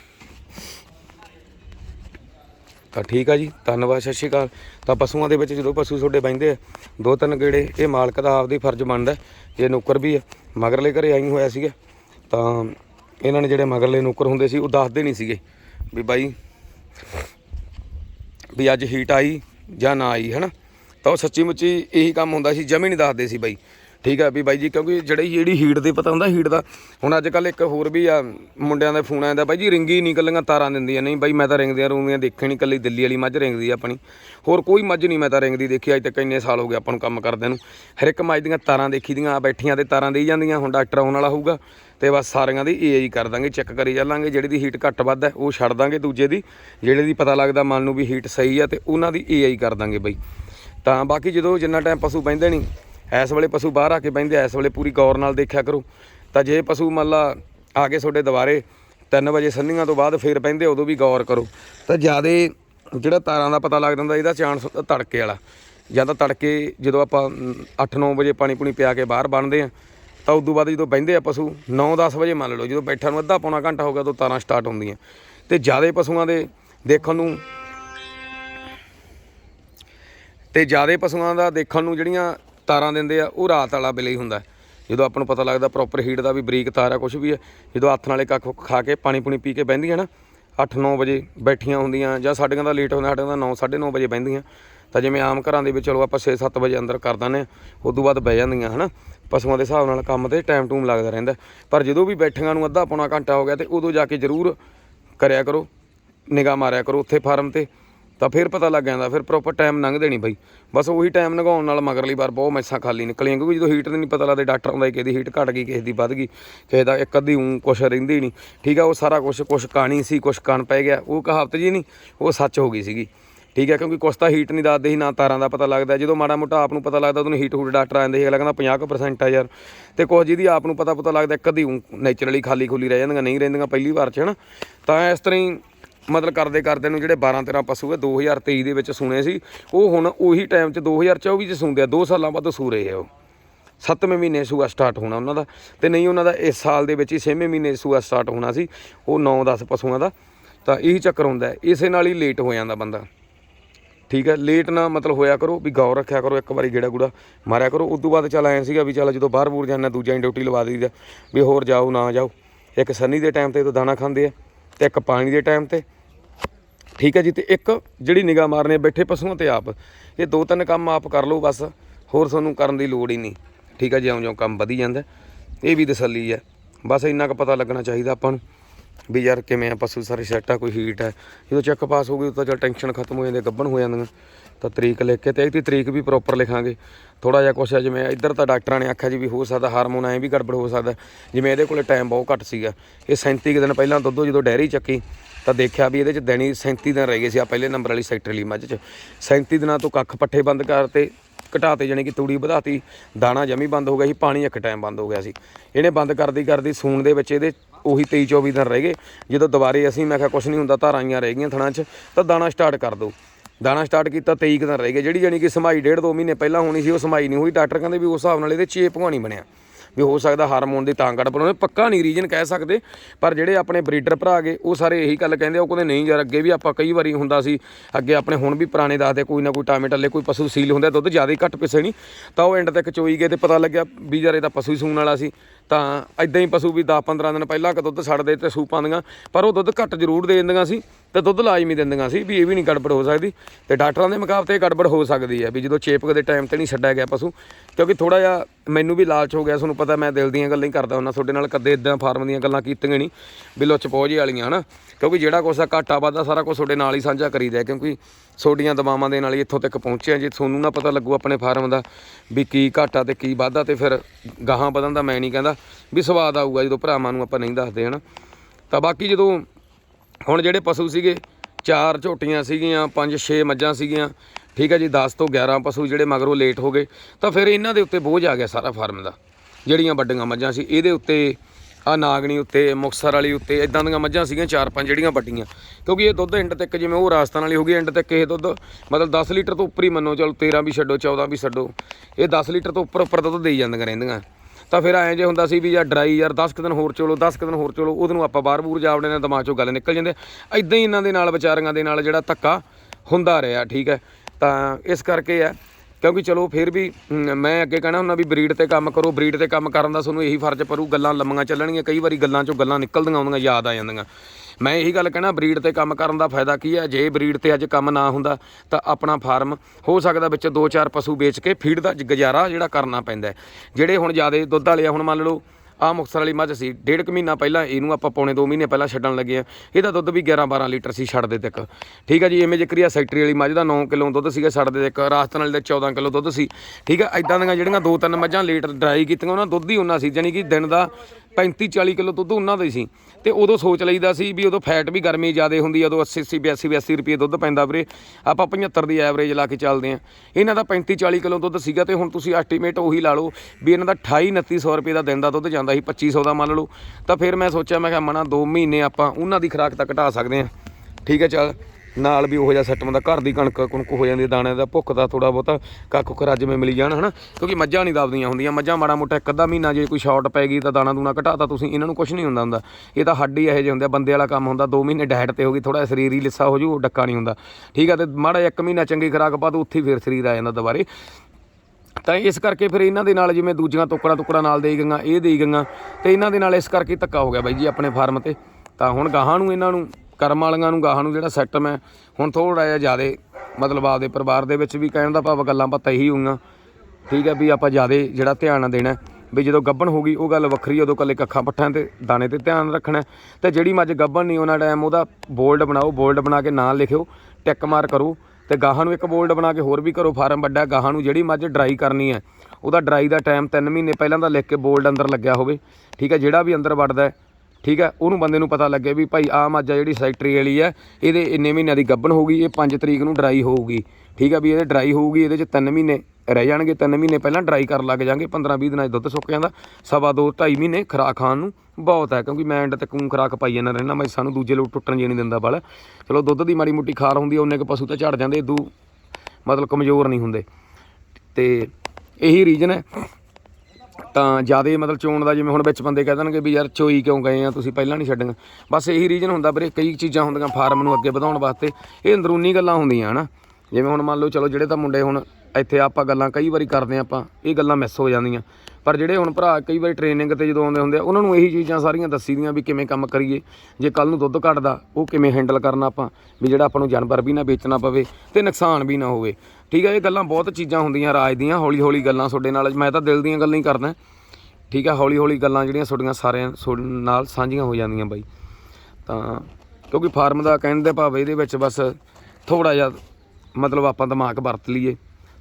ਤਾਂ ਠੀਕ ਆ ਜੀ, ਧੰਨਵਾਦ, ਸਤਿ ਸ਼੍ਰੀ ਅਕਾਲ। ਤਾਂ ਪਸ਼ੂਆਂ ਦੇ ਵਿੱਚ ਜਦੋਂ ਪਸ਼ੂ ਤੁਹਾਡੇ ਬੈਂਦੇ ਆ, ਦੋ ਤਿੰਨ ਗੇੜੇ, ਇਹ ਮਾਲਕ ਦਾ ਆਪਦੀ ਫਰਜ਼ ਬਣਦਾ ਇਹ ਨੌਕਰ ਵੀ ਆ, ਮਗਰਲੇ ਘਰੇ ਆਈ ਹੋਇਆ ਸੀਗਾ, ਤਾਂ ਇਹਨਾਂ ਨੇ ਜਿਹੜੇ ਮਗਰਲੇ ਨੌਕਰ ਹੁੰਦੇ ਸੀ, ਉਹ ਦੱਸਦੇ ਨਹੀਂ ਸੀਗੇ ਵੀ ਬਾਈ, ਵੀ ਅੱਜ ਹੀਟ ਆਈ ਜਾਂ ਨਾ ਆਈ, ਹੈਨਾ? ਤਾਂ ਉਹ ਸੱਚੀ ਮੁੱਚੀ ਇਹੀ ਕੰਮ ਹੁੰਦਾ ਸੀ, ਜਮੀ ਨਹੀਂ ਦੱਸਦੇ ਸੀ ਬਾਈ। ਠੀਕ ਆ ਵੀ ਬਾਈ ਜੀ, ਕਿਉਂਕਿ ਜਿਹੜੀ ਜਿਹੜੀ ਹੀਟ ਦੇ ਪਤਾ ਹੁੰਦਾ ਹੀਟ ਦਾ, ਹੁਣ ਅੱਜ ਕੱਲ ਇੱਕ ਹੋਰ ਵੀ ਆ, ਮੁੰਡਿਆਂ ਦੇ ਫੋਨ ਆਉਂਦਾ, ਬਾਈ ਜੀ ਰਿੰਗੀ ਨਹੀਂ ਕੱਲੀਆਂ ਤਾਰਾਂ ਦਿੰਦੀਆਂ, ਨਹੀਂ ਬਾਈ ਮੈਂ ਤਾਂ ਰਿੰਗਦੀਆਂ ਰੂੰਦੀਆਂ ਦੇਖੇ ਨਹੀਂ ਕੱਲੀ ਦਿੱਲੀ ਵਾਲੀ ਮੱਝ ਰਿੰਗਦੀ ਆ ਆਪਣੀ। ਹੋਰ ਕੋਈ ਮੱਝ ਨਹੀਂ ਮੈਂ ਤਾਂ ਰਿੰਗਦੀ ਦੇਖੀ, ਅੱਜ ਤੱਕ ਇੰਨੇ ਸਾਲ ਹੋ ਗਏ ਆਪਾਂ ਨੂੰ ਕੰਮ ਕਰਦਿਆਂ ਨੂੰ। ਹਰ ਇੱਕ ਮੱਝ ਦੀਆਂ ਤਾਰਾਂ ਦੇਖੀ ਦੀਆਂ, ਆ ਬੈਠੀਆਂ ਤੇ ਤਾਰਾਂ ਦੇਈ ਜਾਂਦੀਆਂ, ਹੁਣ ਡਾਕਟਰ ਆਉਣ ਵਾਲਾ ਹੋਊਗਾ, ਤੇ ਬਸ ਸਾਰਿਆਂ ਦੀ ਏਆਈ ਕਰ ਦਾਂਗੇ, ਚੈੱਕ ਕਰੀ ਚੱਲਾਂਗੇ, ਜਿਹੜੀ ਦੀ ਹੀਟ ਘੱਟ ਵੱਧ ਹੈ, ਉਹ ਛੱਡ ਦਾਂਗੇ ਦੂਜੇ ਦੀ, ਜਿਹੜੇ ਦੀ ਪਤਾ ਲੱਗਦਾ ਮਨ ਨੂੰ ਵੀ ਹੀਟ ਸਹੀ ਆ, ਤੇ ਉਹਨਾਂ ਦੀ ਏਆਈ ਕਰ ਦਾਂਗੇ ਬਾਈ। ਤਾਂ ਬਾਕੀ ਜਦੋਂ ਜਿੰਨਾ ਟਾਈਮ ਪਸ਼ੂ ਬਹਿੰਦੇ ਨਹੀਂ ਇਸ ਵੇਲੇ ਪਸ਼ੂ ਬਾਹਰ ਆ ਕੇ ਬਹਿੰਦੇ ਆ, ਇਸ ਵੇਲੇ ਪੂਰੀ ਗੌਰ ਨਾਲ ਦੇਖਿਆ ਕਰੋ। ਤਾਂ ਜੇ ਪਸ਼ੂ ਮੰਨ ਲਾ ਆ ਕੇ ਤੁਹਾਡੇ ਦੁਬਾਰੇ 3 ਵਜੇ ਸੰਨੀਆਂ ਤੋਂ ਬਾਅਦ ਫੇਰ ਬਹਿੰਦੇ ਉਦੋਂ ਵੀ ਗੌਰ ਕਰੋ। ਤਾਂ ਜਿਆਦੇ ਜਿਹੜਾ ਤਾਰਾਂ ਦਾ ਪਤਾ ਲੱਗ ਜਾਂਦਾ ਇਹਦਾ ਚਾਂਸ ਤੜਕੇ ਵਾਲਾ। ਜਾਂ ਤਾਂ ਤੜਕੇ ਜਦੋਂ ਆਪਾਂ 8-9 ਵਜੇ ਪਾਣੀ ਪੂਣੀ ਪਿਆ ਕੇ ਬਾਹਰ ਬਣਦੇ ਆ ਤਾਂ ਉਦੋਂ ਬਾਅਦ ਜਦੋਂ ਬਹਿੰਦੇ ਆ ਪਸ਼ੂ 9-10 ਵਜੇ ਮੰਨ ਲਓ ਜਦੋਂ ਬੈਠਣ ਨੂੰ ਅੱਧਾ ਪੌਣਾ ਘੰਟਾ ਹੋ ਗਿਆ ਤਾਂ ਤਾਰਾਂ ਸਟਾਰਟ ਹੁੰਦੀਆਂ। ਤੇ ਜਿਆਦੇ ਪਸ਼ੂਆਂ ਦੇ ਦੇਖਣ ਨੂੰ ਤੇ ਜਿਆਦੇ ਪਸ਼ੂਆਂ ਦਾ ਦੇਖਣ ਨੂੰ ਜਿਹੜੀਆਂ ਤਾਰਾਂ ਦਿੰਦੇ ਆ, ਉਹ ਰਾਤ ਵਾਲਾ ਵੇਲੇ ਹੀ ਹੁੰਦਾ ਜਦੋਂ ਆਪਾਂ ਨੂੰ ਪਤਾ ਲੱਗਦਾ ਪ੍ਰੋਪਰ ਹੀਟ ਦਾ ਵੀ ਬਰੀਕ ਤਾਰ ਆ ਕੁਝ ਵੀ ਹੈ ਜਦੋਂ ਹੱਥ ਨਾਲੇ ਕੱਖ ਕੁੱਖ ਖਾ ਕੇ ਪਾਣੀ ਪੂਣੀ ਪੀ ਕੇ ਬਹਿੰਦੀਆਂ ਨਾ 8-9 ਵਜੇ ਬੈਠੀਆਂ ਹੁੰਦੀਆਂ ਜਾਂ ਸਾਡੀਆਂ ਦਾ ਲੇਟ ਹੁੰਦਾ ਸਾਡੀਆਂ ਦਾ 9-9:30 ਵਜੇ ਬਹਿੰਦੀਆਂ। ਤਾਂ ਜਿਵੇਂ ਆਮ ਘਰਾਂ ਦੇ ਵਿੱਚ ਚਲੋ ਆਪਾਂ 6-7 ਵਜੇ ਅੰਦਰ ਕਰ ਦਿੰਦੇ ਆ ਤੋਂ ਬਾਅਦ ਬਹਿ ਜਾਂਦੀਆਂ, ਹਨਾ। ਪਸ਼ੂਆਂ ਦੇ ਹਿਸਾਬ ਨਾਲ ਕੰਮ ਤੇ ਟਾਈਮ ਟੂਮ ਲੱਗਦਾ ਰਹਿੰਦਾ ਪਰ ਜਦੋਂ ਵੀ ਬੈਠੀਆਂ ਨੂੰ ਅੱਧਾ ਪੌਣਾ ਘੰਟਾ ਹੋ ਗਿਆ ਤੇ ਉਦੋਂ ਜਾ ਕੇ ਜ਼ਰੂਰ ਕਰਿਆ ਕਰੋ, ਨਿਗਾਹ ਮਾਰਿਆ ਕਰੋ ਉੱਥੇ ਫਾਰਮ ਤੇ। ਤਾਂ ਫਿਰ ਪਤਾ ਲੱਗ ਜਾਂਦਾ, ਫਿਰ ਪ੍ਰੋਪਰ ਟਾਈਮ ਲੰਘਦੇ ਨਹੀਂ ਬਈ। ਬਸ ਉਹੀ ਟਾਈਮ ਲੰਘਾਉਣ ਨਾਲ ਮਗਰਲੀ ਵਾਰ ਬਹੁਤ ਮੈਸਾਂ ਖਾਲੀ ਨਿਕਲੀਆਂ, ਕਿਉਂਕਿ ਜਦੋਂ ਹੀਟ ਨਹੀਂ ਪਤਾ ਲੱਗਦਾ, ਡਾਕਟਰ ਆਉਂਦਾ ਕਿਸੇ ਦੀ ਹੀਟ ਘਟ ਗਈ ਕਿਸੇ ਦੀ ਵੱਧ ਗਈ, ਕਿਸੇ ਦਾ ਇੱਕ ਅੱਧੀ ਉਂ ਕੁਛ ਰਹਿੰਦੀ ਨਹੀਂ। ਠੀਕ ਆ, ਉਹ ਸਾਰਾ ਕੁਛ ਕੁਛ ਕਾਣੀ ਸੀ, ਕੁਛ ਕਣ ਪੈ ਗਿਆ, ਉਹ ਕਹਾਵਤ ਜੀ ਨਹੀਂ, ਉਹ ਸੱਚ ਹੋ ਗਈ ਸੀਗੀ। ਠੀਕ ਹੈ ਕਿਉਂਕਿ ਕੁਛ ਤਾਂ ਹੀਟ ਨਹੀਂ ਦੱਸਦੇ ਸੀ, ਨਾ ਤਾਰਾਂ ਦਾ ਪਤਾ ਲੱਗਦਾ। ਜਦੋਂ ਮਾੜਾ ਮੋਟਾ ਆਪ ਨੂੰ ਪਤਾ ਲੱਗਦਾ ਉਹਨੂੰ ਹੀਟ ਹੂਟ ਡਾਕਟਰ ਆਂਦੇ ਸੀ, ਅਗਲਾ ਕਹਿੰਦਾ 50% ਆ ਯਾਰ। ਤੇ ਕੁਛ ਜਿਹਦੀ ਆਪ ਨੂੰ ਪਤਾ ਪਤਾ ਲੱਗਦਾ, ਇੱਕ ਅੱਧੀ ਨੇਚਰਲੀ ਖਾਲੀ ਖੁੱਲੀ ਰਹਿ ਜਾਂਦੀਆਂ, ਨਹੀਂ ਰਹਿੰਦੀਆਂ, ਪਹਿਲੀ ਵਾਰ ਚ, ਹਨਾ। ਤਾਂ ਇਸ ਤਰ੍ਹਾਂ ਹੀ ਮਤਲਬ ਕਰਦੇ ਕਰਦੇ ਨੂੰ ਜਿਹੜੇ 12 13 ਪਸ਼ੂ ਹੈ 2023 ਦੇ ਵਿੱਚ ਸੁਣੇ ਸੀ, ਉਹ ਹੁਣ ਉਹੀ ਟਾਈਮ 'ਚ 2024 'ਚ ਸੁਣਦੇ ਆ 2 ਸਾਲਾਂ ਬਾਅਦ ਸੂ ਰਹੇ ਆ ਉਹ। ਸੱਤਵੇਂ ਮਹੀਨੇ ਸੂਆ ਸਟਾਰਟ ਹੋਣਾ ਉਹਨਾਂ ਦਾ, ਤੇ ਨਹੀਂ ਉਹਨਾਂ ਦਾ ਇਸ ਸਾਲ ਦੇ ਵਿੱਚ ਹੀ ਛੇਵੇਂ ਮਹੀਨੇ ਸੂਆ ਸਟਾਰਟ ਹੋਣਾ ਸੀ, ਉਹ 9-10 ਪਸ਼ੂਆਂ ਦਾ, ਤਾਂ ਇਹੀ ਚੱਕਰ ਹੁੰਦਾ ਇਸੇ ਨਾਲ ਹੀ ਲੇਟ ਹੋ ਜਾਂਦਾ ਬੰਦਾ। ਠੀਕ ਹੈ ਲੇਟ ਨਾ ਮਤਲਬ ਹੋਇਆ ਕਰੋ, ਵੀ ਗੌਰ ਰੱਖਿਆ ਕਰੋ, ਇੱਕ ਵਾਰੀ ਗੇੜਾ ਗੂੜਾ ਮਾਰਿਆ ਕਰੋ ਉਸ ਤੋਂ ਬਾਅਦ ਚੱਲ ਆਇਆ ਸੀਗਾ ਵੀ ਚੱਲ ਜਦੋਂ ਬਾਹਰ ਬੂਰ ਜਾਂਦਾ ਦੂਜਾ ਹੀ ਡਿਊਟੀ ਲਵਾ ਦਈਦਾ, ਵੀ ਹੋਰ ਜਾਓ, ਨਾ ਜਾਓ। ਇੱਕ ਸੰਨੀ ਦੇ ਟਾਈਮ ਤੇ ਤਾਂ ਦਾਣਾ ਖਾਂਦੇ ਆ, ਤੇ ਇੱਕ ਪਾਣੀ ਦੇ ਟਾਈਮ ਤੇ ਠੀਕ ਹੈ ਜੀ, ਤੇ ਇੱਕ ਜਿਹੜੀ ਨਿਗਾਹ ਮਾਰਨੇ ਆ ਬੈਠੇ ਪਸ਼ੂਆਂ ਤੇ ਆਪ। ਇਹ ਦੋ ਤਿੰਨ ਕੰਮ ਆਪ ਕਰ ਲਓ ਬਸ, ਹੋਰ ਤੁਹਾਨੂੰ ਕਰਨ ਦੀ ਲੋੜ ਹੀ ਨਹੀਂ। ਠੀਕ ਹੈ ਜਿਉਂ ਜਿਉਂ ਕੰਮ ਵਧੀ ਜਾਂਦਾ। ਇਹ ਵੀ ਤਸੱਲੀ ਹੈ। ਬਸ ਇੰਨਾ ਕੁ ਪਤਾ ਲੱਗਣਾ ਚਾਹੀਦਾ ਆਪਾਂ ਨੂੰ ਵੀ ਯਾਰ ਕਿਵੇਂ ਆ ਪਸ਼ੂ, ਸਾਰੇ ਸੈੱਟ ਆ, ਕੋਈ ਹੀਟ ਹੈ ਜਦੋਂ ਚੈੱਕ ਪਾਸ ਹੋ ਗਈ, ਤਾਂ ਚਲ ਟੈਨਸ਼ਨ ਖਤਮ ਹੋ ਜਾਂਦੀ, ਗੱਬਣ ਹੋ ਜਾਂਦੀਆਂ। ਤਾਂ ਤਰੀਕ ਲਿਖ ਕੇ ਤੇ ਇਹਦੀ ਤਰੀਕ ਵੀ ਪ੍ਰੋਪਰ ਲਿਖਾਂਗੇ। ਥੋੜਾ ਜਿਹਾ ਕੁਛ ਹੈ ਜਿਵੇਂ ਇੱਧਰ ਤਾਂ ਡਾਕਟਰਾਂ ਨੇ ਆਖਿਆ ਜੀ ਵੀ ਹੋ ਸਕਦਾ ਹਾਰਮੋਨ ਐਂ ਵੀ ਗੜਬੜ ਹੋ ਸਕਦਾ। ਜਿਵੇਂ ਇਹਦੇ ਕੋਲੇ ਟਾਈਮ ਬਹੁਤ ਘੱਟ ਸੀਗਾ। ਇਹ 37 ਕੁ ਦਿਨ ਪਹਿਲਾਂ ਦੁੱਧੋ ਜਦੋਂ ਡੈਰੀ ਚੱਕੀ ਤਾਂ ਦੇਖਿਆ ਵੀ ਇਹਦੇ ਚ ਦਿਨੀ 37 ਦਿਨ ਰਹਿ ਗਏ ਸੀ ਆ ਪਹਿਲੇ ਨੰਬਰ ਵਾਲੀ ਸੈਕਟਰ ਲਈ ਮੱਝ ਚ। 37 ਦਿਨਾਂ ਤੋਂ ਕੱਖ ਪੱਠੇ ਬੰਦ ਕਰਤੇ ਘਟਾਤੇ, ਜਾਣੀ ਕਿ ਤੂੜੀ ਵਧਾਤੀ, ਦਾਣਾ ਜਮੀ ਬੰਦ ਹੋ ਗਿਆ ਸੀ, ਪਾਣੀ ਇੱਕ ਟਾਈਮ ਬੰਦ ਹੋ ਗਿਆ ਸੀ। ਇਹਨੇ ਬੰਦ ਕਰਦੀ ਕਰਦੀ ਸੂਣ ਦੇ ਵਿੱਚ ਇਹਦੇ ਉਹੀ 23 24 ਦਿਨ ਰਹਿ ਗਏ। ਜਦੋਂ ਦੁਬਾਰੇ ਅਸੀਂ, ਮੈਂ ਕਿਹਾ ਕੁਝ ਨਹੀਂ ਹੁੰਦਾ, ਧਾਰਾਂ ਰਹਿ ਗਈਆਂ ਥਣਾ 'ਚ, ਤਾਂ ਦਾਣਾ ਸਟਾਰਟ ਕਰ ਦਿਓ ਦਾਣਾ ਸਟਾਰਟ ਕੀਤਾ 23 ਕੁ ਦਿਨ ਰਹਿ ਗਏ, ਜਿਹੜੀ ਜਾਣੀ ਕਿ ਸਮਾਈ ਡੇਢ ਦੋ ਮਹੀਨੇ ਪਹਿਲਾਂ ਹੋਣੀ ਸੀ, ਉਹ ਸਮਾਈ ਨਹੀਂ ਹੋਈ। ਡਾਕਟਰ ਕਹਿੰਦੇ ਵੀ ਉਸ ਹਿਸਾਬ ਨਾਲ ਇਹਦੇ ਚੇਪ ਨਹੀਂ ਬਣਿਆ। ਵੀ ਹੋ ਸਕਦਾ ਹਾਰਮੋਨ ਦੀ ਤਾਂ ਗੜਬੜ ਹੋਵੇ ਪੱਕਾ ਨਹੀਂ ਰੀਜਨ ਕਹਿ ਸਕਦੇ। ਪਰ ਜਿਹੜੇ ਆਪਣੇ ਬਰੀਡਰ ਭਰਾ ਗਏ ਉਹ ਸਾਰੇ ਇਹੀ ਗੱਲ ਕਹਿੰਦੇ ਉਹ ਕਹਿੰਦੇ, ਨਹੀਂ ਯਾਰ, ਅੱਗੇ ਵੀ ਆਪਾਂ ਕਈ ਵਾਰੀ ਹੁੰਦਾ ਸੀ, ਅੱਗੇ ਆਪਣੇ ਹੁਣ ਵੀ ਪੁਰਾਣੇ ਦੱਸਦੇ ਕੋਈ ਨਾ ਕੋਈ ਟਾਮੇ ਟੱਲੇ, ਕੋਈ ਪਸ਼ੂ ਸੀਲ ਹੁੰਦਾ, ਦੁੱਧ ਜ਼ਿਆਦਾ ਹੀ ਘੱਟ ਪਿਸੇ ਨਹੀਂ ਤਾਂ ਉਹ ਐਂਡ ਤੱਕ ਚੋਈ ਗਏ ਤੇ ਪਤਾ ਲੱਗਿਆ ਵੀ ਯਾਰ ਇਹਦਾ ਪਸ਼ੂ ਹੀ ਸੂਣ ਵਾਲਾ ਸੀ। ਤਾਂ ਐਦਾਂ ਹੀ ਪਸ਼ੂ ਵੀ 10 15 ਦਿਨ ਪਹਿਲਾਂ ਕ ਦੁੱਧ ਛੱਡਦੇ ਤੇ ਸੂ ਪਾਉਂਦੀਆਂ, ਪਰ ਉਹ ਦੁੱਧ ਘੱਟ ਜ਼ਰੂਰ ਦੇ ਦਿੰਦੀਆਂ ਸੀ ਤੇ ਦੁੱਧ ਲਾਜ਼ਮੀ ਦਿੰਦੀਆਂ ਸੀ ਵੀ ਇਹ ਵੀ ਨਹੀਂ ਗੜਬੜ ਹੋ ਸਕਦੀ ਤੇ ਡਾਕਟਰਾਂ ਦੇ ਮੁਕਾਬਲੇ ਇਹ ਗੜਬੜ ਹੋ ਸਕਦੀ ਹੈ ਵੀ ਜਦੋਂ ਚੇਪਕ ਦੇ ਟਾਈਮ ਤੇ ਨਹੀਂ ਛੱਡਿਆ ਗਿਆ ਪਸ਼ੂ, ਕਿਉਂਕਿ ਥੋੜਾ ਜਿਹਾ ਮੈਨੂੰ ਵੀ ਲਾਲਚ ਹੋ ਗਿਆ, ਤੁਹਾਨੂੰ ਪਤਾ ਮੈਂ ਦਿਲ ਦੀਆਂ ਗੱਲਾਂ ਹੀ ਕਰਦਾ ਹੁੰਦਾ, ਤੁਹਾਡੇ ਨਾਲ ਕਦੇ ਇਦਾਂ ਫਾਰਮ ਦੀਆਂ ਗੱਲਾਂ ਕੀਤੀਆਂ ਨਹੀਂ ਵੀ ਲੁੱਚ ਪਹੁੰਚ ਵਾਲੀਆਂ, ਹਨਾ? ਕਿਉਂਕਿ ਜਿਹੜਾ ਕੁਛ ਆ ਘਾਟਾ ਵਾਧਾ ਸਾਰਾ ਕੁਝ ਤੁਹਾਡੇ ਨਾਲ ਹੀ ਸਾਂਝਾ ਕਰੀਦਾ ਕਿਉਂਕਿ ਤੁਹਾਡੀਆਂ ਦਵਾਵਾਂ ਦੇ ਨਾਲ ਹੀ ਇੱਥੋਂ ਤੱਕ ਪਹੁੰਚੇ ਆ, ਜੇ ਤੁਹਾਨੂੰ ਨਾ ਪਤਾ ਲੱਗੂ ਆਪਣੇ ਫਾਰਮ ਦਾ ਵੀ ਕੀ ਘਾਟਾ ਤੇ ਕੀ ਵਾਧਾ ਤੇ ਫਿਰ ਗਾਹਾਂ ਵਧਣ ਦਾ ਮੈਂ ਨਹੀਂ ਕਹਿੰਦਾ ਵੀ ਸਵਾਦ ਆਊਗਾ ਜਦੋਂ ਭਰਾਵਾਂ ਨੂੰ ਆਪਾਂ ਨਹੀਂ ਦੱਸਦੇ, ਹਨਾ? ਤਾਂ ਬਾਕੀ ਜਦੋਂ ਹੁਣ ਜਿਹੜੇ ਪਸ਼ੂ ਸੀਗੇ, ਚਾਰ ਝੋਟੀਆਂ ਸੀਗੀਆਂ, ਪੰਜ, ਛੇ ਮੱਝਾਂ ਸੀਗੀਆਂ, ਠੀਕ ਹੈ ਜੀ 10 ਤੋਂ 11 ਪਸ਼ੂ ਜਿਹੜੇ ਮਗਰੋਂ ਲੇਟ ਹੋ ਗਏ, ਤਾਂ ਫਿਰ ਇਹਨਾਂ ਦੇ ਉੱਤੇ ਬੋਝ ਆ ਗਿਆ ਸਾਰਾ ਫਾਰਮ ਦਾ। ਜਿਹੜੀਆਂ ਵੱਡੀਆਂ ਮੱਝਾਂ ਸੀ, ਇਹਦੇ ਉੱਤੇ ਆ ਨਾਗਣੀ ਉੱਤੇ, ਮੁਕਸਰ ਵਾਲੀ ਉੱਤੇ ਇਦਾਂ ਦੀਆਂ ਮੱਝਾਂ ਸੀਗੀਆਂ, ਚਾਰ ਪੰਜ ਜਿਹੜੀਆਂ ਵੱਡੀਆਂ। ਕਿਉਂਕਿ ਇਹ ਦੁੱਧ ਐਂਡ ਤੱਕ ਜਿਵੇਂ ਉਹ ਰਾਜਸਥਾਨ ਵਾਲੀ ਹੋ ਗਈ ਐਂਡ ਤੱਕ ਇਹ ਦੁੱਧ ਮਤਲਬ 10 ਲੀਟਰ ਤੋਂ ਉੱਪਰ ਹੀ ਮੰਨੋ ਚਲੋ 13 ਵੀ ਛੱਡੋ 14 ਵੀ ਛੱਡੋ। ਇਹ 10 ਲੀਟਰ ਤੋਂ ਉੱਪਰ ਉੱਪਰ ਦੁੱਧ ਦੇਈ ਜਾਂਦੀਆਂ ਰਹਿੰਦੀਆਂ। ਤਾਂ ਫਿਰ ਐਂ ਜੇ ਹੁੰਦਾ ਸੀ ਵੀ ਯਾਰ ਡਰਾਈ ਯਾਰ 10 ਕੁ ਦਿਨ ਹੋਰ ਚਲੋ 10 ਕੁ ਦਿਨ ਹੋਰ ਚਲੋ, ਉਹਦੇ ਨੂੰ ਆਪਾਂ ਬਾਹਰ ਬੂਰ ਜਾਵੜੇ ਨੇ, ਦਿਮਾਗ ਚੋਂ ਗੱਲ ਨਿਕਲ ਜਾਂਦੇ ਐਦਾਂ ਹੀ ਇਹਨਾਂ ਦੇ ਨਾਲ, ਵਿਚਾਰੀਆਂ ਦੇ ਨਾਲ ਜਿਹੜਾ ਧੱਕਾ ਹੁੰਦਾ ਰਿਹਾ, ਠੀਕ ਹੈ। ਤਾਂ ਇਸ ਕਰਕੇ ਹੈ, ਕਿਉਂਕਿ ਚਲੋ ਫਿਰ ਵੀ ਮੈਂ ਅੱਗੇ ਕਹਿਣਾ ਹੁੰਦਾ ਵੀ ਬਰੀਡ ਤੇ ਕੰਮ ਕਰੋ, ਬਰੀਡ ਤੇ ਕੰਮ ਕਰਨ ਦਾ ਤੁਹਾਨੂੰ ਇਹੀ ਫਰਜ਼ ਪਰੂ, ਗੱਲਾਂ ਲੰਮੀਆਂ ਚੱਲਣਗੀਆਂ, ਕਈ ਵਾਰੀ ਗੱਲਾਂ ਚੋਂ ਗੱਲਾਂ ਨਿਕਲਦੀਆਂ ਆਉਂਦੀਆਂ ਯਾਦ ਆ ਜਾਂਦੀਆਂ। ਮੈਂ ਇਹੀ ਗੱਲ ਕਹਿਣਾ, ਬਰੀਡ ਤੇ ਕੰਮ ਕਰਨ ਦਾ ਫਾਇਦਾ ਕੀ ਹੈ ਜੇ ਬਰੀਡ ਤੇ ਅੱਜ ਕੰਮ ਨਾ ਹੁੰਦਾ, ਤਾਂ ਆਪਣਾ ਫਾਰਮ ਹੋ ਸਕਦਾ ਵਿੱਚ 2-4 ਪਸ਼ੂ ਵੇਚ ਕੇ ਫੀਡ ਦਾ ਗੁਜ਼ਾਰਾ ਜਿਹੜਾ ਕਰਨਾ ਪੈਂਦਾ ਜਿਹੜੇ ਹੁਣ ਜ਼ਿਆਦਾ ਦੁੱਧ ਵਾਲੇ ਆ, ਹੁਣ ਮੰਨ ਲਓ ਆ ਮੁਕਤਸਰ ਵਾਲੀ ਮੱਝ ਸੀ, ਡੇਢ ਕੁ ਮਹੀਨਾ ਪਹਿਲਾਂ ਇਹਨੂੰ ਆਪਾਂ ਪੌਣੇ 2 ਮਹੀਨੇ ਪਹਿਲਾਂ ਛੱਡਣ ਲੱਗੇ ਆ। ਇਹਦਾ ਦੁੱਧ ਵੀ 11 12 ਲੀਟਰ ਸੀ ਛੱਡਦੇ ਤੱਕ। ਠੀਕ ਆ ਜੀ ਇਵੇਂ ਜ਼ਿਕਰੀਆ ਸੈਕਟਰੀ ਵਾਲੀ ਮੱਝ ਦਾ 9 ਕਿਲੋ ਦੁੱਧ ਸੀਗਾ ਛੱਡਦੇ ਤੱਕ। ਰਾਜਸਥਾਨ ਵਾਲੀ ਦਾ 14 ਕਿਲੋ ਦੁੱਧ ਸੀ। ਠੀਕ ਆ ਐਦਾਂ ਦੀਆਂ ਜਿਹੜੀਆਂ ਦੋ ਤਿੰਨ ਮੱਝਾਂ ਲੇਟ ਡਰਾਈ ਕੀਤੀਆਂ, ਉਹਨਾਂ ਦੁੱਧ ਹੀ ਉਹਨਾਂ ਸੀ ਜਾਨੀ ਕਿ ਦਿਨ ਦਾ 35 40 ਕਿਲੋ ਦੁੱਧ ਉਹਨਾਂ ਦਾ ਹੀ ਸੀ। ਤੇ ਉਦੋਂ ਸੋਚ ਲਈਦਾ ਸੀ ਵੀ ਉਦੋਂ ਫੈਟ ਵੀ ਗਰਮੀ ਜ਼ਿਆਦਾ ਹੁੰਦੀ ਆ, ਉਦੋਂ 80 80 82 82 ਰੁਪਏ ਦੁੱਧ ਪੈਂਦਾ ਵੀਰੇ। ਆਪਾਂ 75 ਦੀ ਐਵਰੇਜ ਲਾ ਕੇ ਚੱਲਦੇ ਆ ਇਹਨਾਂ ਦਾ 35 40 ਕਿਲੋ ਦੁੱਧ ਸੀਗਾ ਤੇ ਹੁਣ ਤੁਸੀਂ ਐਸਟੀਮੇਟ ਉਹੀ ਲਾ ਲਓ ਵੀ ਇਹਨਾਂ ਦਾ 28 2900 ਰੁਪਏ ਦਾ ਦਿਨ ਦਾ ਦੁੱਧ ਜਾਂਦਾ ਸੀ 2500 ਦਾ ਮੰਨ ਲਓ। ਤਾਂ ਫਿਰ ਮੈਂ ਸੋਚਿਆ, ਮੈਂ ਕਿਹਾ ਮਨਾ 2 ਮਹੀਨੇ ਆਪਾਂ ਉਹਨਾਂ ਦੀ ਖੁਰਾਕ ਤਾਂ ਘਟਾ ਸਕਦੇ ਆ ਠੀਕ ਹੈ, ਚੱਲ। ਨਾਲ ਵੀ ਉਹੋ ਜਿਹਾ ਸੈੱਟ ਦਾ ਘਰ ਦੀ ਕਣਕ ਕੁਣਕ ਹੋ ਜਾਂਦੀ, ਦਾਣੇ ਦਾ ਭੁੱਖ ਦਾ ਥੋੜਾ ਬਹੁਤਾ ਕੱਖ ਕੁ ਰੱਜ ਮੇ ਮਿਲੀ ਜਾਣ, ਹਨਾ? ਕਿਉਂਕਿ ਮੱਝਾਂ ਨਹੀਂ ਦਬਦੀਆਂ ਹੁੰਦੀਆਂ, ਮੱਝਾਂ ਮਾੜਾ ਮੋਟਾ ਇੱਕ ਅੱਧਾ ਮਹੀਨਾ ਜੇ ਕੋਈ ਸ਼ਾਰਟ ਪੈ ਗਈ ਤਾਂ ਦਾਣਾ ਦੂਣਾ ਘਟਾਤਾ ਤੁਸੀਂ ਇਹਨਾਂ ਨੂੰ ਕੁਝ ਨਹੀਂ ਹੁੰਦਾ ਹੁੰਦਾ। ਇਹ ਤਾਂ ਹੱਡ ਹੀ ਇਹੋ ਜਿਹੇ ਹੁੰਦੇ ਆ, ਬੰਦੇ ਵਾਲਾ ਕੰਮ ਹੁੰਦਾ 2 ਮਹੀਨੇ ਡਾਇਟ ਤੇ ਹੋ ਗਈ ਥੋੜਾ ਸਰੀਰ ਹੀ ਲਿੱਸਾ ਹੋ ਜੂ, ਉਹ ਡੱਕਾ ਨਹੀਂ ਹੁੰਦਾ। ਠੀਕ ਆ, ਤੇ ਮਾੜਾ ਜਿਹਾ ਇੱਕ ਮਹੀਨਾ ਚੰਗੀ ਖੁਰਾਕ ਪਾ ਦੋ ਉੱਥੇ ਹੀ ਫਿਰ ਸਰੀਰ ਆ ਜਾਂਦਾ ਦੁਬਾਰੇ। ਤਾਂ ਇਸ ਕਰਕੇ ਫਿਰ ਇਹਨਾਂ ਦੇ ਨਾਲ ਜਿਵੇਂ ਦੂਜੀਆਂ ਟੁਕੜਾ ਟੁਕੜਾ ਨਾਲ ਦੇਈ ਗਈਆਂ, ਇਹ ਦੇਈ ਗਈਆਂ, ਤੇ ਇਹਨਾਂ ਦੇ ਨਾਲ ਇਸ ਕਰਕੇ ਧੱਕਾ ਹੋ ਗਿਆ ਬਾਈ ਜੀ ਆਪਣੇ ਫਾਰਮ ਤੇ। ਤਾਂ ਹੁਣ ਗਾਹਾਂ ਨੂੰ ਇਹਨਾਂ ਨੂੰ ਕਰਮ ਵਾਲੀਆਂ ਨੂੰ ਗਾਹਾਂ ਨੂੰ ਜਿਹੜਾ ਸੈੱਟ ਹੈ ਹੁਣ ਥੋੜਾ ਜਿਹਾ ਜ਼ਿਆਦੇ ਮਤਲਬ ਆਪਦੇ ਪਰਿਵਾਰ ਦੇ ਵਿੱਚ ਵੀ ਕਹਿਣ ਦਾ ਭਾਵ ਗੱਲਾਂ ਬਾਤਾਂ ਇਹੀ ਹੋਈਆਂ। ਠੀਕ ਹੈ ਵੀ ਆਪਾਂ ਜ਼ਿਆਦੇ ਜਿਹੜਾ ਧਿਆਨ ਦੇਣਾ ਵੀ ਜਦੋਂ ਗੱਬਣ ਹੋ ਗਈ ਉਹ ਗੱਲ ਵੱਖਰੀ ਉਦੋਂ ਕੱਲੇ ਕੱਖਾਂ ਪੱਠਾਂ ਤੇ ਦਾਣੇ ਤੇ ਧਿਆਨ ਰੱਖਣਾ ਤੇ ਜਿਹੜੀ ਮੱਝ ਗੱਬਣ ਨਹੀਂ ਉਹਨਾਂ ਟਾਈਮ ਉਹਦਾ ਬੋਲਡ ਬਣਾਓ ਬੋਲਡ ਬਣਾ ਕੇ ਨਾਂ ਲਿਖਿਓ ਟਿਕ ਮਾਰ ਕਰੋ ਤੇ ਗਾਹਾਂ ਨੂੰ ਇੱਕ ਬੋਲਡ ਬਣਾ ਕੇ ਹੋਰ ਵੀ ਕਰੋ ਫਾਰਮ ਵੱਡਾ, ਗਾਹਾਂ ਨੂੰ ਜਿਹੜੀ ਮੱਝ ਡਰਾਈ ਕਰਨੀ ਹੈ, ਉਹਦਾ ਡਰਾਈ ਦਾ ਟਾਈਮ 3 ਮਹੀਨੇ ਪਹਿਲਾਂ ਦਾ ਲਿਖ ਕੇ ਬੋਲਡ ਅੰਦਰ ਲੱਗਿਆ ਹੋਵੇ। ਠੀਕ ਹੈ, ਜਿਹੜਾ ਵੀ ਅੰਦਰ ਵੜਦਾ ਠੀਕ ਹੈ? ਉਹਨੂੰ ਬੰਦੇ ਨੂੰ ਪਤਾ ਲੱਗੇ ਵੀ ਭਾਈ ਆ ਮੱਝ ਆ ਜਿਹੜੀ ਸੈਕਟਰੀ ਵਾਲੀ ਹੈ, ਇਹਦੇ ਇੰਨੇ ਮਹੀਨਿਆਂ ਦੀ ਗੱਭਣ ਹੋਊਗੀ ਇਹ 5 ਤਰੀਕ ਨੂੰ ਡਰਾਈ ਹੋਊਗੀ। ਠੀਕ ਹੈ ਵੀ ਇਹਦੇ ਡਰਾਈ ਹੋਊਗੀ, ਇਹਦੇ ਚ 3 ਮਹੀਨੇ ਰਹਿ ਜਾਣਗੇ 3 ਮਹੀਨੇ ਪਹਿਲਾਂ ਡਰਾਈ ਕਰਨ ਲੱਗ ਜਾਣਗੇ 15 20 ਦਿਨਾਂ 'ਚ ਦੁੱਧ ਸੁੱਕ ਜਾਂਦਾ, ਸਵਾ ਦੋ 2.5 ਮਹੀਨੇ ਖੁਰਾਕ ਖਾਣ ਨੂੰ ਬਹੁਤ ਹੈ, ਕਿਉਂਕਿ ਮੈਂ ਐਂਡ ਤੇ ਕੂੰ ਖੁਰਾਕ ਪਾਈ ਜਾਂਦਾ ਰਹਿਣਾ ਮੈਂ ਸਾਨੂੰ ਦੂਜੇ ਲੋਕ ਟੁੱਟਣ ਜੇ ਨਹੀਂ ਦਿੰਦਾ ਬਲ। ਚਲੋ ਦੁੱਧ ਦੀ ਮਾੜੀ ਮੋਟੀ ਖਾਰ ਹੁੰਦੀ ਆ ਉਹਨੇ ਕੁ ਪਸ਼ੂ ਤਾਂ ਝੜ ਜਾਂਦੇ ਦੂ ਮਤਲਬ ਕਮਜ਼ੋਰ ਨਹੀਂ ਹੁੰਦੇ। ਤੇ ਇਹੀ ਰੀਜਨ ਹੈ। ਤਾਂ ਜ਼ਿਆਦਾ ਮਤਲਬ ਚੋਣ ਦਾ ਜਿਵੇਂ ਹੁਣ ਵਿੱਚ ਬੰਦੇ ਕਹਿ ਦੇਣਗੇ ਵੀ ਯਾਰ ਚੋਈ ਕਿਉਂ ਗਏ ਆ, ਤੁਸੀਂ ਪਹਿਲਾਂ ਨਹੀਂ ਛੱਡੀਆਂ ਬਸ ਇਹੀ ਰੀਜਨ ਹੁੰਦਾ ਵੀਰੇ, ਕਈ ਚੀਜ਼ਾਂ ਹੁੰਦੀਆਂ ਫਾਰਮ ਨੂੰ ਅੱਗੇ ਵਧਾਉਣ ਵਾਸਤੇ। ਇਹ ਅੰਦਰੂਨੀ ਗੱਲਾਂ ਹੁੰਦੀਆਂ ਹਨਾ। ਜਿਵੇਂ ਹੁਣ ਮੰਨ ਲਓ, ਚਲੋ ਜਿਹੜੇ ਤਾਂ ਮੁੰਡੇ ਹੁਣ ਇੱਥੇ ਆਪਾਂ ਗੱਲਾਂ ਕਈ ਵਾਰੀ ਕਰਦੇ ਹਾਂ ਆਪਾਂ, ਇਹ ਗੱਲਾਂ ਮਿਸ ਹੋ ਜਾਂਦੀਆਂ। ਪਰ ਜਿਹੜੇ ਹੁਣ ਭਰਾ ਕਈ ਵਾਰੀ ਟ੍ਰੇਨਿੰਗ ਤੇ ਜਦੋਂ ਆਉਂਦੇ ਹੁੰਦੇ ਆ, ਉਹਨਾਂ ਨੂੰ ਇਹੀ ਚੀਜ਼ਾਂ ਸਾਰੀਆਂ ਦੱਸੀ ਦੀਆਂ ਵੀ ਕਿਵੇਂ ਕੰਮ ਕਰੀਏ। ਜੇ ਕੱਲ ਨੂੰ ਦੁੱਧ ਘਟਦਾ, ਉਹ ਕਿਵੇਂ ਹੈਂਡਲ ਕਰਨਾ ਆਪਾਂ, ਵੀ ਜਿਹੜਾ ਆਪਾਂ ਨੂੰ ਜਾਨਵਰ ਵੀ ਨਾ ਵੇਚਣਾ ਪਵੇ ਤੇ ਨੁਕਸਾਨ ਵੀ ਨਾ ਹੋਵੇ। ਠੀਕ ਹੈ ਇਹ ਗੱਲਾਂ ਬਹੁਤ ਚੀਜ਼ਾਂ ਹੁੰਦੀਆਂ ਰਾਜ ਦੀਆਂ ਹੌਲੀ ਹੌਲੀ ਗੱਲਾਂ ਤੁਹਾਡੇ ਨਾਲ, ਮੈਂ ਤਾਂ ਦਿਲ ਦੀਆਂ ਗੱਲਾਂ ਹੀ ਕਰਦਾ। ਠੀਕ ਹੈ ਹੌਲੀ ਹੌਲੀ ਗੱਲਾਂ ਜਿਹੜੀਆਂ ਤੁਹਾਡੀਆਂ ਸਾਰਿਆਂ ਤੁਹਾਡੇ ਨਾਲ ਸਾਂਝੀਆਂ ਹੋ ਜਾਂਦੀਆਂ ਬਾਈ। ਤਾਂ ਕਿਉਂਕਿ ਫਾਰਮ ਦਾ ਕਹਿਣ ਦੇ ਭਾਵ ਇਹਦੇ ਵਿੱਚ ਬਸ ਥੋੜਾ ਜਿਹਾ ਮਤਲਬ ਆਪਾਂ ਦਿਮਾਗ ਵਰਤ ਲਈਏ,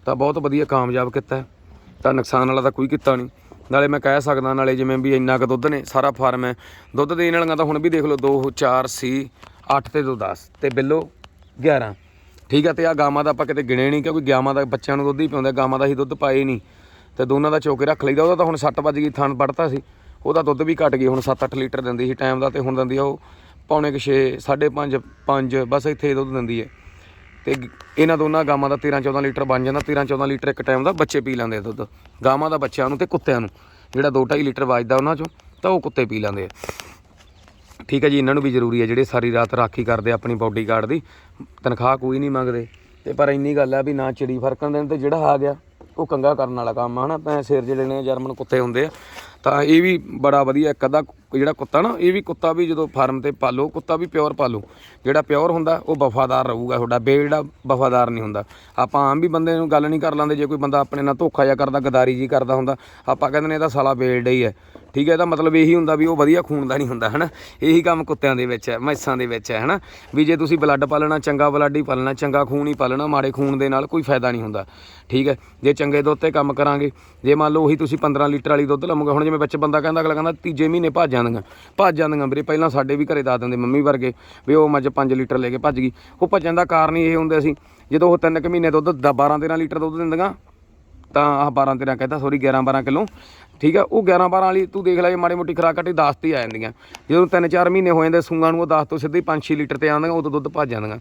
ਤਾਂ ਬਹੁਤ ਵਧੀਆ ਕਾਮਯਾਬ ਕੀਤਾ ਤਾਂ ਨੁਕਸਾਨ ਵਾਲਾ ਤਾਂ ਕੋਈ ਕੀਤਾ ਨਹੀਂ। ਨਾਲੇ ਮੈਂ ਕਹਿ ਸਕਦਾ, ਨਾਲੇ ਜਿਵੇਂ ਵੀ ਇੰਨਾ ਕੁ ਦੁੱਧ ਨੇ, ਸਾਰਾ ਫਾਰਮ ਹੈ। ਦੁੱਧ ਦੇਣ ਵਾਲੀਆਂ ਤਾਂ ਹੁਣ ਵੀ ਦੇਖ ਲਓ 2 4 ਸੀ 8 ਤੇ 2 10 ਤੇ ਬਿੱਲੋ 11 ਠੀਕ ਹੈ ਤੇ ਆ ਗਾਵਾਂ ਦਾ ਆਪਾਂ ਕਿਤੇ ਗਿਣੇ ਨਹੀਂ, ਕਿਉਂਕਿ ਗਾਵਾਂ ਦਾ ਬੱਚਿਆਂ ਨੂੰ ਦੁੱਧ ਹੀ ਪਿਆਉਂਦੇ, ਗਾਵਾਂ ਦਾ ਹੀ ਦੁੱਧ ਪਾਏ ਨਹੀਂ। ਤੇ ਦੋਨਾਂ ਦਾ ਚੋਕੇ ਰੱਖ ਲਈਦਾ, ਉਹਦਾ ਤਾਂ ਹੁਣ ਸੱਟ ਵੱਜ ਗਈ, ਥਣ ਪੜਤਾ ਸੀ। ਉਹਦਾ ਦੁੱਧ ਵੀ ਘਟ ਗਈ ਹੁਣ 7-8 ਲੀਟਰ ਦਿੰਦੀ ਸੀ ਟਾਈਮ ਦਾ ਤੇ ਹੁਣ ਦਿੰਦੀ ਆ ਉਹ ਪੌਣੇ ਕੁ 6 5.5 5 ਬਸ ਇੱਥੇ ਦੁੱਧ ਦਿੰਦੀ ਹੈ ਤੇ ਇਹਨਾਂ ਦੋਨਾਂ ਗਾਵਾਂ ਦਾ 13 14 ਲੀਟਰ ਬਣ ਜਾਂਦਾ 13 14 ਲੀਟਰ ਇੱਕ ਟਾਈਮ ਦਾ ਬੱਚੇ ਪੀ ਲੈਂਦੇ ਆ ਦੁੱਧ। ਗਾਵਾਂ ਦਾ ਬੱਚਿਆਂ ਨੂੰ ਤੇ ਕੁੱਤਿਆਂ ਨੂੰ, ਜਿਹੜਾ 2.5 ਲੀਟਰ ਵੱਜਦਾ ਉਹਨਾਂ ਚੋਂ, ਤਾਂ ਉਹ ਕੁੱਤੇ ਪੀ ਲੈਂਦੇ ਆ। ਠੀਕ ਹੈ ਜੀ, ਇਹਨਾਂ ਨੂੰ ਵੀ ਜ਼ਰੂਰੀ ਹੈ ਜਿਹੜੇ ਸਾਰੀ ਰਾਤ ਰਾਖੀ ਕਰਦੇ ਆਪਣੀ ਬਾਡੀ ਗਾਰਡ ਦੀ, ਤਨਖਾਹ ਕੋਈ ਨਹੀਂ ਮੰਗਦੇ। ਤੇ ਪਰ ਇੰਨੀ ਗੱਲ ਆ ਵੀ ਨਾ ਚਿੜੀ ਫਰਕਣ ਦੇਣ ਤੇ ਜਿਹੜਾ ਆ ਗਿਆ ਉਹ ਕੰਗਾ ਕਰਨ ਵਾਲਾ ਕੰਮ ਆ, ਹਨਾ? ਪੈ ਸਿਰ ਜਿਹੜੇ ਨੇ, ਜਰਮਨ ਕੁੱਤੇ ਹੁੰਦੇ ਆ। ਤਾਂ ਇਹ ਵੀ ਬੜਾ ਵਧੀਆ ਇੱਕ ਅੱਧਾ ਜਿਹੜਾ ਕੁੱਤਾ ਨਾ, ਇਹ ਵੀ ਕੁੱਤਾ ਵੀ ਜਦੋਂ ਫਾਰਮ ਤੇ ਪਾਲੋ, ਕੁੱਤਾ ਵੀ ਪਿਓਰ ਪਾਲੋ। ਜਿਹੜਾ ਪਿਓਰ ਹੁੰਦਾ, ਉਹ ਵਫਾਦਾਰ ਰਹੂਗਾ ਤੁਹਾਡਾ, ਬੇ ਜਿਹੜਾ ਵਫਾਦਾਰ ਨਹੀਂ ਹੁੰਦਾ। ਆਪਾਂ ਆਮ ਵੀ ਬੰਦੇ ਨੂੰ ਗੱਲ ਨਹੀਂ ਕਰ ਲਾਂਦੇ, ਜੇ ਕੋਈ ਬੰਦਾ ਆਪਣੇ ਨਾਲ ਧੋਖਾ ਜਿਹਾ ਕਰਦਾ, ਗਦਾਰੀ ਜੀ ਕਰਦਾ ਹੁੰਦਾ, ਆਪਾਂ ਕਹਿੰਦੇ ਨੇ ਇਹਦਾ ਸਾਲਾ ਬੇਲਡ ਹੀ ਹੈ। ਠੀਕ ਹੈ, ਇਹਦਾ ਮਤਲਬ ਇਹੀ ਹੁੰਦਾ ਵੀ ਉਹ ਵਧੀਆ ਖੂਨ ਦਾ ਨਹੀਂ ਹੁੰਦਾ, ਹਨਾ? ਇਹੀ ਕੰਮ ਕੁੱਤਿਆਂ ਦੇ ਵਿੱਚ ਹੈ, ਮੈਸਾਂ ਦੇ ਵਿੱਚ ਹੈ, ਹਨਾ? ਵੀ ਜੇ ਤੁਸੀਂ ਬਲੱਡ ਪਾਲਣਾ, ਚੰਗਾ ਬਲੱਡ ਹੀ ਪਾਲਣਾ, ਚੰਗਾ ਖੂਨ ਹੀ ਪਾਲਣਾ, ਮਾੜੇ ਖੂਨ ਦੇ ਨਾਲ ਕੋਈ ਫਾਇਦਾ ਨਹੀਂ ਹੁੰਦਾ। ਠੀਕ ਹੈ, ਜੇ ਚੰਗੇ ਦੁੱਧ ਤੇ ਕੰਮ ਕਰਾਂਗੇ, ਜੇ ਮੰਨ ਲਓ ਉਹੀ ਤੁਸੀਂ 15 ਲੀਟਰ ਵਾਲੀ ਦੁੱਧ ਲਵੋਗੇ, ਹੁਣ ਜਿਵੇਂ ਵਿੱਚ ਬੰਦਾ ਕਹਿੰਦਾ, ਅਗਲਾ ਕਹਿੰਦਾ ਤੀਜੇ ਮਹੀਨੇ ਭੱਜ ਜਾਂਦੀਆਂ ਭੱਜ ਜਾਂਦੀਆਂ ਵੀਰੇ। ਪਹਿਲਾਂ ਸਾਡੇ ਵੀ ਘਰੇ ਦੱਸ ਦਿੰਦੇ ਮੰਮੀ ਵਰਗੇ ਵੀ ਉਹ ਮੱਝ 5 ਲੀਟਰ ਲੈ ਕੇ ਭੱਜ ਗਈ। ਉਹ ਭੱਜਣ ਦਾ ਕਾਰਨ ਹੀ ਇਹ ਹੁੰਦਾ ਸੀ ਜਦੋਂ ਉਹ 3 ਕੁ ਮਹੀਨੇ ਦੁੱਧ 12 13 ਲੀਟਰ ਦੁੱਧ ਦਿੰਦੀਆਂ, ਤਾਂ ਆਹ 12 13 ਕਹਿੰਦਾ ਸੌਰੀ 11 12 ਕਿਲੋ। ਠੀਕ ਆ, ਉਹ 11 12 ਵਾਲੀ ਤੂੰ ਦੇਖ ਲੈ ਜੇ ਮਾੜੀ ਮੋਟੀ ਖਰਾਕ ਘਟੀ 10 ਤੇ ਹੀ ਆ ਜਾਂਦੀਆਂ। ਜਦੋਂ 3-4 ਮਹੀਨੇ ਹੋ ਜਾਂਦੇ ਸੂਆਂ ਨੂੰ ਉਹ 10 ਤੋਂ ਸਿੱਧੀ 5-6 ਲੀਟਰ ਤੇ ਆਉਂਦੀਆਂ, ਉਦੋਂ ਦੁੱਧ ਭੱਜ ਜਾਂਦੀਆਂ।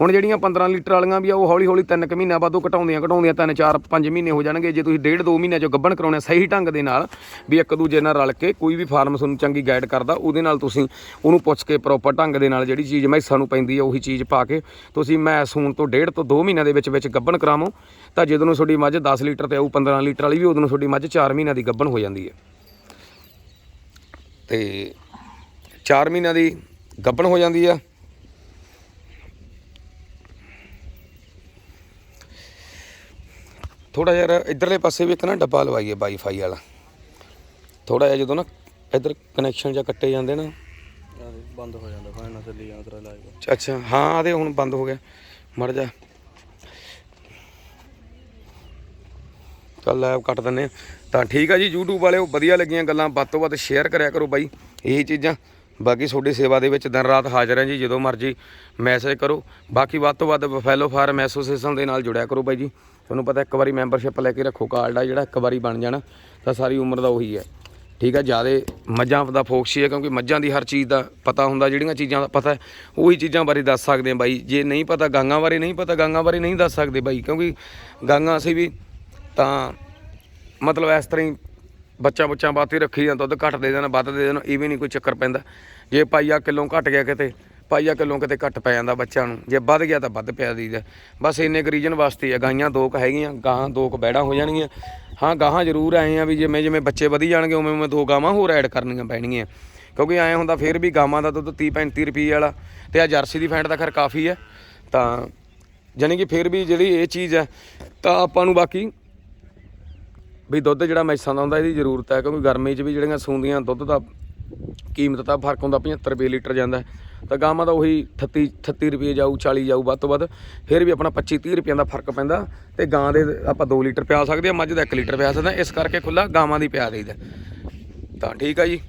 ਹੁਣ ਜਿਹੜੀਆਂ 15 ਲੀਟਰ ਵਾਲੀਆਂ ਵੀ ਆ, ਉਹ ਹੌਲੀ ਹੌਲੀ 3 ਕੁ ਮਹੀਨਿਆਂ ਬਾਅਦ ਘਟਾਉਂਦੀਆਂ ਘਟਾਉਂਦੀਆਂ 3 4 5 ਮਹੀਨੇ ਹੋ ਜਾਣਗੇ। ਜੇ ਤੁਸੀਂ ਡੇਢ 2 ਮਹੀਨਿਆਂ ਚੋਂ ਗੱਬਣ ਕਰਾਉਣੇ ਸਹੀ ਢੰਗ ਦੇ ਨਾਲ, ਵੀ ਇੱਕ ਦੂਜੇ ਨਾਲ ਰਲ ਕੇ ਕੋਈ ਵੀ ਫਾਰਮ ਤੁਹਾਨੂੰ ਚੰਗੀ ਗਾਈਡ ਕਰਦਾ, ਉਹਦੇ ਨਾਲ ਤੁਸੀਂ ਉਹਨੂੰ ਪੁੱਛ ਕੇ ਪ੍ਰੋਪਰ ਢੰਗ ਦੇ ਨਾਲ ਜਿਹੜੀ ਚੀਜ਼ ਮੈਸਾਂ ਨੂੰ ਪੈਂਦੀ ਹੈ ਉਹੀ ਚੀਜ਼ ਪਾ ਕੇ ਤੁਸੀਂ ਮੈਸ ਸੂਣ ਤੋਂ ਡੇਢ ਤੋਂ 2 ਮਹੀਨਿਆਂ ਦੇ ਵਿੱਚ ਵਿੱਚ ਗੱਭਣ ਕਰਾਵੋ, ਤਾਂ ਜਦੋਂ ਨੂੰ ਤੁਹਾਡੀ ਮੱਝ 10 ਲੀਟਰ ਤੇ ਆਊ 15 ਲੀਟਰ ਵਾਲੀ ਵੀ, ਉਦੋਂ ਨੂੰ ਤੁਹਾਡੀ ਮੱਝ 4 ਮਹੀਨਿਆਂ ਦੀ ਗੱਬਣ ਹੋ ਜਾਂਦੀ ਹੈ ਤੇ 4 ਮਹੀਨਿਆਂ ਦੀ ਗੱਬਣ ਹੋ ਜਾਂਦੀ ਆ। ਥੋੜਾ ਜਿਹਾ ਇਧਰਲੇ ਪਾਸੇ ਵੀ ਇੱਕ ਨਾ ਡੱਬਾ ਲਵਾਈਏ ਵਾਈਫਾਈ ਵਾਲਾ। ਥੋੜਾ ਜਿਹਾ ਜਦੋਂ ਨਾ ਇਧਰ ਕਨੈਕਸ਼ਨ ਜਾਂ ਕੱਟੇ ਜਾਂਦੇ ਨਾ। ਬੰਦ ਹੋ ਜਾਂਦਾ ਫਾਇਨਾ ਚੱਲੀ ਜਾਂਦਾ ਤੇਰਾ ਲਾਈਵ ਅੱਛਾ, ਹਾਂ ਆਦੇ ਹੁਣ ਬੰਦ ਹੋ ਗਿਆ। ਮੜ ਜਾ। ਚੱਲ ਲਾਈਵ ਕੱਟ ਦਿੰਨੇ। ਤਾਂ ਠੀਕ ਆ ਜੀ YouTube ਵਾਲਿਓ ਵਧੀਆ ਲੱਗੀਆਂ ਗੱਲਾਂ। ਵੱਧ ਤੋਂ ਵੱਧ ਸ਼ੇਅਰ ਕਰਿਆ ਕਰੋ ਬਾਈ। ਇਹੀ ਚੀਜ਼ਾਂ। ਬਾਕੀ ਤੁਹਾਡੀ ਸੇਵਾ ਦੇ ਵਿੱਚ ਦਿਨ ਰਾਤ ਹਾਜ਼ਰ ਹਾਂ ਜੀ ਜਦੋਂ ਮਰਜ਼ੀ ਮੈਸੇਜ ਕਰੋ। ਬਾਕੀ ਵੱਧ ਤੋਂ ਵੱਧ ਫੈਲੋ ਫਾਰਮ ਐਸੋਸੀਏਸ਼ਨ ਦੇ ਨਾਲ ਜੁੜਿਆ ਕਰੋ ਬਾਈ ਜੀ। ਤੁਹਾਨੂੰ ਪਤਾ ਇੱਕ ਵਾਰੀ ਮੈਂਬਰਸ਼ਿਪ ਲੈ ਕੇ ਰੱਖੋ ਕਾਰਡ ਆ ਜਿਹੜਾ ਇੱਕ ਵਾਰੀ ਬਣ ਜਾਣਾ, ਤਾਂ ਸਾਰੀ ਉਮਰ ਦਾ ਉਹੀ ਹੈ। ਠੀਕ ਹੈ ਜਿਆਦੇ ਮੱਝਾਂ ਦਾ ਫੋਕਸ ਹੀ ਹੈ, ਕਿਉਂਕਿ ਮੱਝਾਂ ਦੀ ਹਰ ਚੀਜ਼ ਦਾ ਪਤਾ ਹੁੰਦਾ, ਜਿਹੜੀਆਂ ਚੀਜ਼ਾਂ ਦਾ ਪਤਾ ਉਹੀ ਚੀਜ਼ਾਂ ਬਾਰੇ ਦੱਸ ਸਕਦੇ ਆ ਬਾਈ। ਜੇ ਨਹੀਂ ਪਤਾ, ਗਾਂਗਾ ਬਾਰੇ ਨਹੀਂ ਪਤਾ, ਗਾਂਗਾ ਬਾਰੇ ਨਹੀਂ ਦੱਸ ਸਕਦੇ ਬਾਈ, ਕਿਉਂਕਿ ਗਾਂਗਾ ਅਸੀਂ ਵੀ ਤਾਂ ਮਤਲਬ ਇਸ ਤਰ੍ਹਾਂ ਹੀ ਬੱਚਾ ਬੱਚਾ ਬਾਤੀ ਰੱਖੀ ਜਾਂ ਦੁੱਧ ਘੱਟ ਦੇ ਦੇਣਾ, ਵੱਧ ਦੇ ਦੇਣਾ, ਇਹ ਵੀ ਨਹੀਂ ਕੋਈ ਚੱਕਰ ਪੈਂਦਾ। ਜੇ ਪਾਈਆ ਕਿਲੋ ਘਟ ਗਿਆ ਕਿਤੇ ਪਾਈਆ ਕਿਲੋ ਕਿਤੇ ਘੱਟ ਪੈ ਜਾਂਦਾ ਬੱਚਿਆਂ ਨੂੰ। ਜੇ ਵੱਧ ਗਿਆ ਤਾਂ ਵੱਧ ਪਿਆ ਦੀਦਾ। ਬਸ ਇੰਨੇ ਕੁ ਰੀਜਨ ਵਾਸਤੇ ਆ। ਗਾਈਆਂ ਦੋ ਕੁ ਹੈਗੀਆਂ, ਗਾਹਾਂ ਦੋ ਕੁ ਬੈੜਾਂ ਹੋ ਜਾਣਗੀਆਂ। ਹਾਂ, ਗਾਹਾਂ ਜ਼ਰੂਰ ਆਏ ਆ ਵੀ ਜਿਵੇਂ ਜਿਵੇਂ ਬੱਚੇ ਵਧੀ ਜਾਣਗੇ, ਉਵੇਂ ਉਵੇਂ ਦੋ ਗਾਵਾਂ ਹੋਰ ਐਡ ਕਰਨੀਆਂ ਪੈਣਗੀਆਂ। ਕਿਉਂਕਿ ਐਂ ਹੁੰਦਾ ਫਿਰ ਵੀ ਗਾਵਾਂ ਦਾ ਦੁੱਧ 30 35 ਰੁਪਏ ਵਾਲਾ ਤੇ ਆ ਜਰਸੀ ਦੀ ਫੈਂਟ ਦਾ ਖਰ ਕਾਫੀ ਹੈ ਤਾਂ ਜਾਣੀ ਕਿ ਫਿਰ ਵੀ ਜਿਹੜੀ ਇਹ ਚੀਜ਼ ਹੈ ਤਾਂ ਆਪਾਂ ਨੂੰ ਬਾਕੀ ਵੀ ਦੁੱਧ ਜਿਹੜਾ ਮੈਸਾਂ ਦਾ ਹੁੰਦਾ ਇਹਦੀ ਜ਼ਰੂਰਤ ਹੈ ਕਿਉਂਕਿ ਗਰਮੀ 'ਚ ਵੀ ਜਿਹੜੀਆਂ ਸੂੰਦੀਆਂ ਦੁੱਧ ਦਾ ਕੀਮਤ ਦਾ ਫ਼ਰਕ ਹੁੰਦਾ 75 ਰੁਪਏ ਲੀਟਰ ਜਾਂਦਾ। ਤਾਂ ਗਾਵਾਂ ਦਾ ਉਹੀ 38 38 ਰੁਪਏ ਜਾਊ 40 ਜਾਊ, ਵੱਧ ਤੋਂ ਵੱਧ, ਫਿਰ ਵੀ ਆਪਣਾ 25 30 ਰੁਪਈਆਂ ਦਾ ਫ਼ਰਕ ਪੈਂਦਾ ਤੇ ਗਾਂ ਦੇ ਆਪਾਂ 2 ਲੀਟਰ ਪਿਆ ਸਕਦੇ ਆ, ਮੱਝ ਦਾ 1 ਲੀਟਰ ਪਿਆ ਸਕਦਾ, ਇਸ ਕਰਕੇ ਖੁੱਲਾ ਗਾਵਾਂ ਦੀ ਪਿਆ ਦੇਈਦਾ। ਤਾਂ ਠੀਕ ਆ ਜੀ,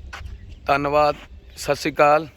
ਧੰਨਵਾਦ, ਸਤਿ ਸ੍ਰੀ ਅਕਾਲ।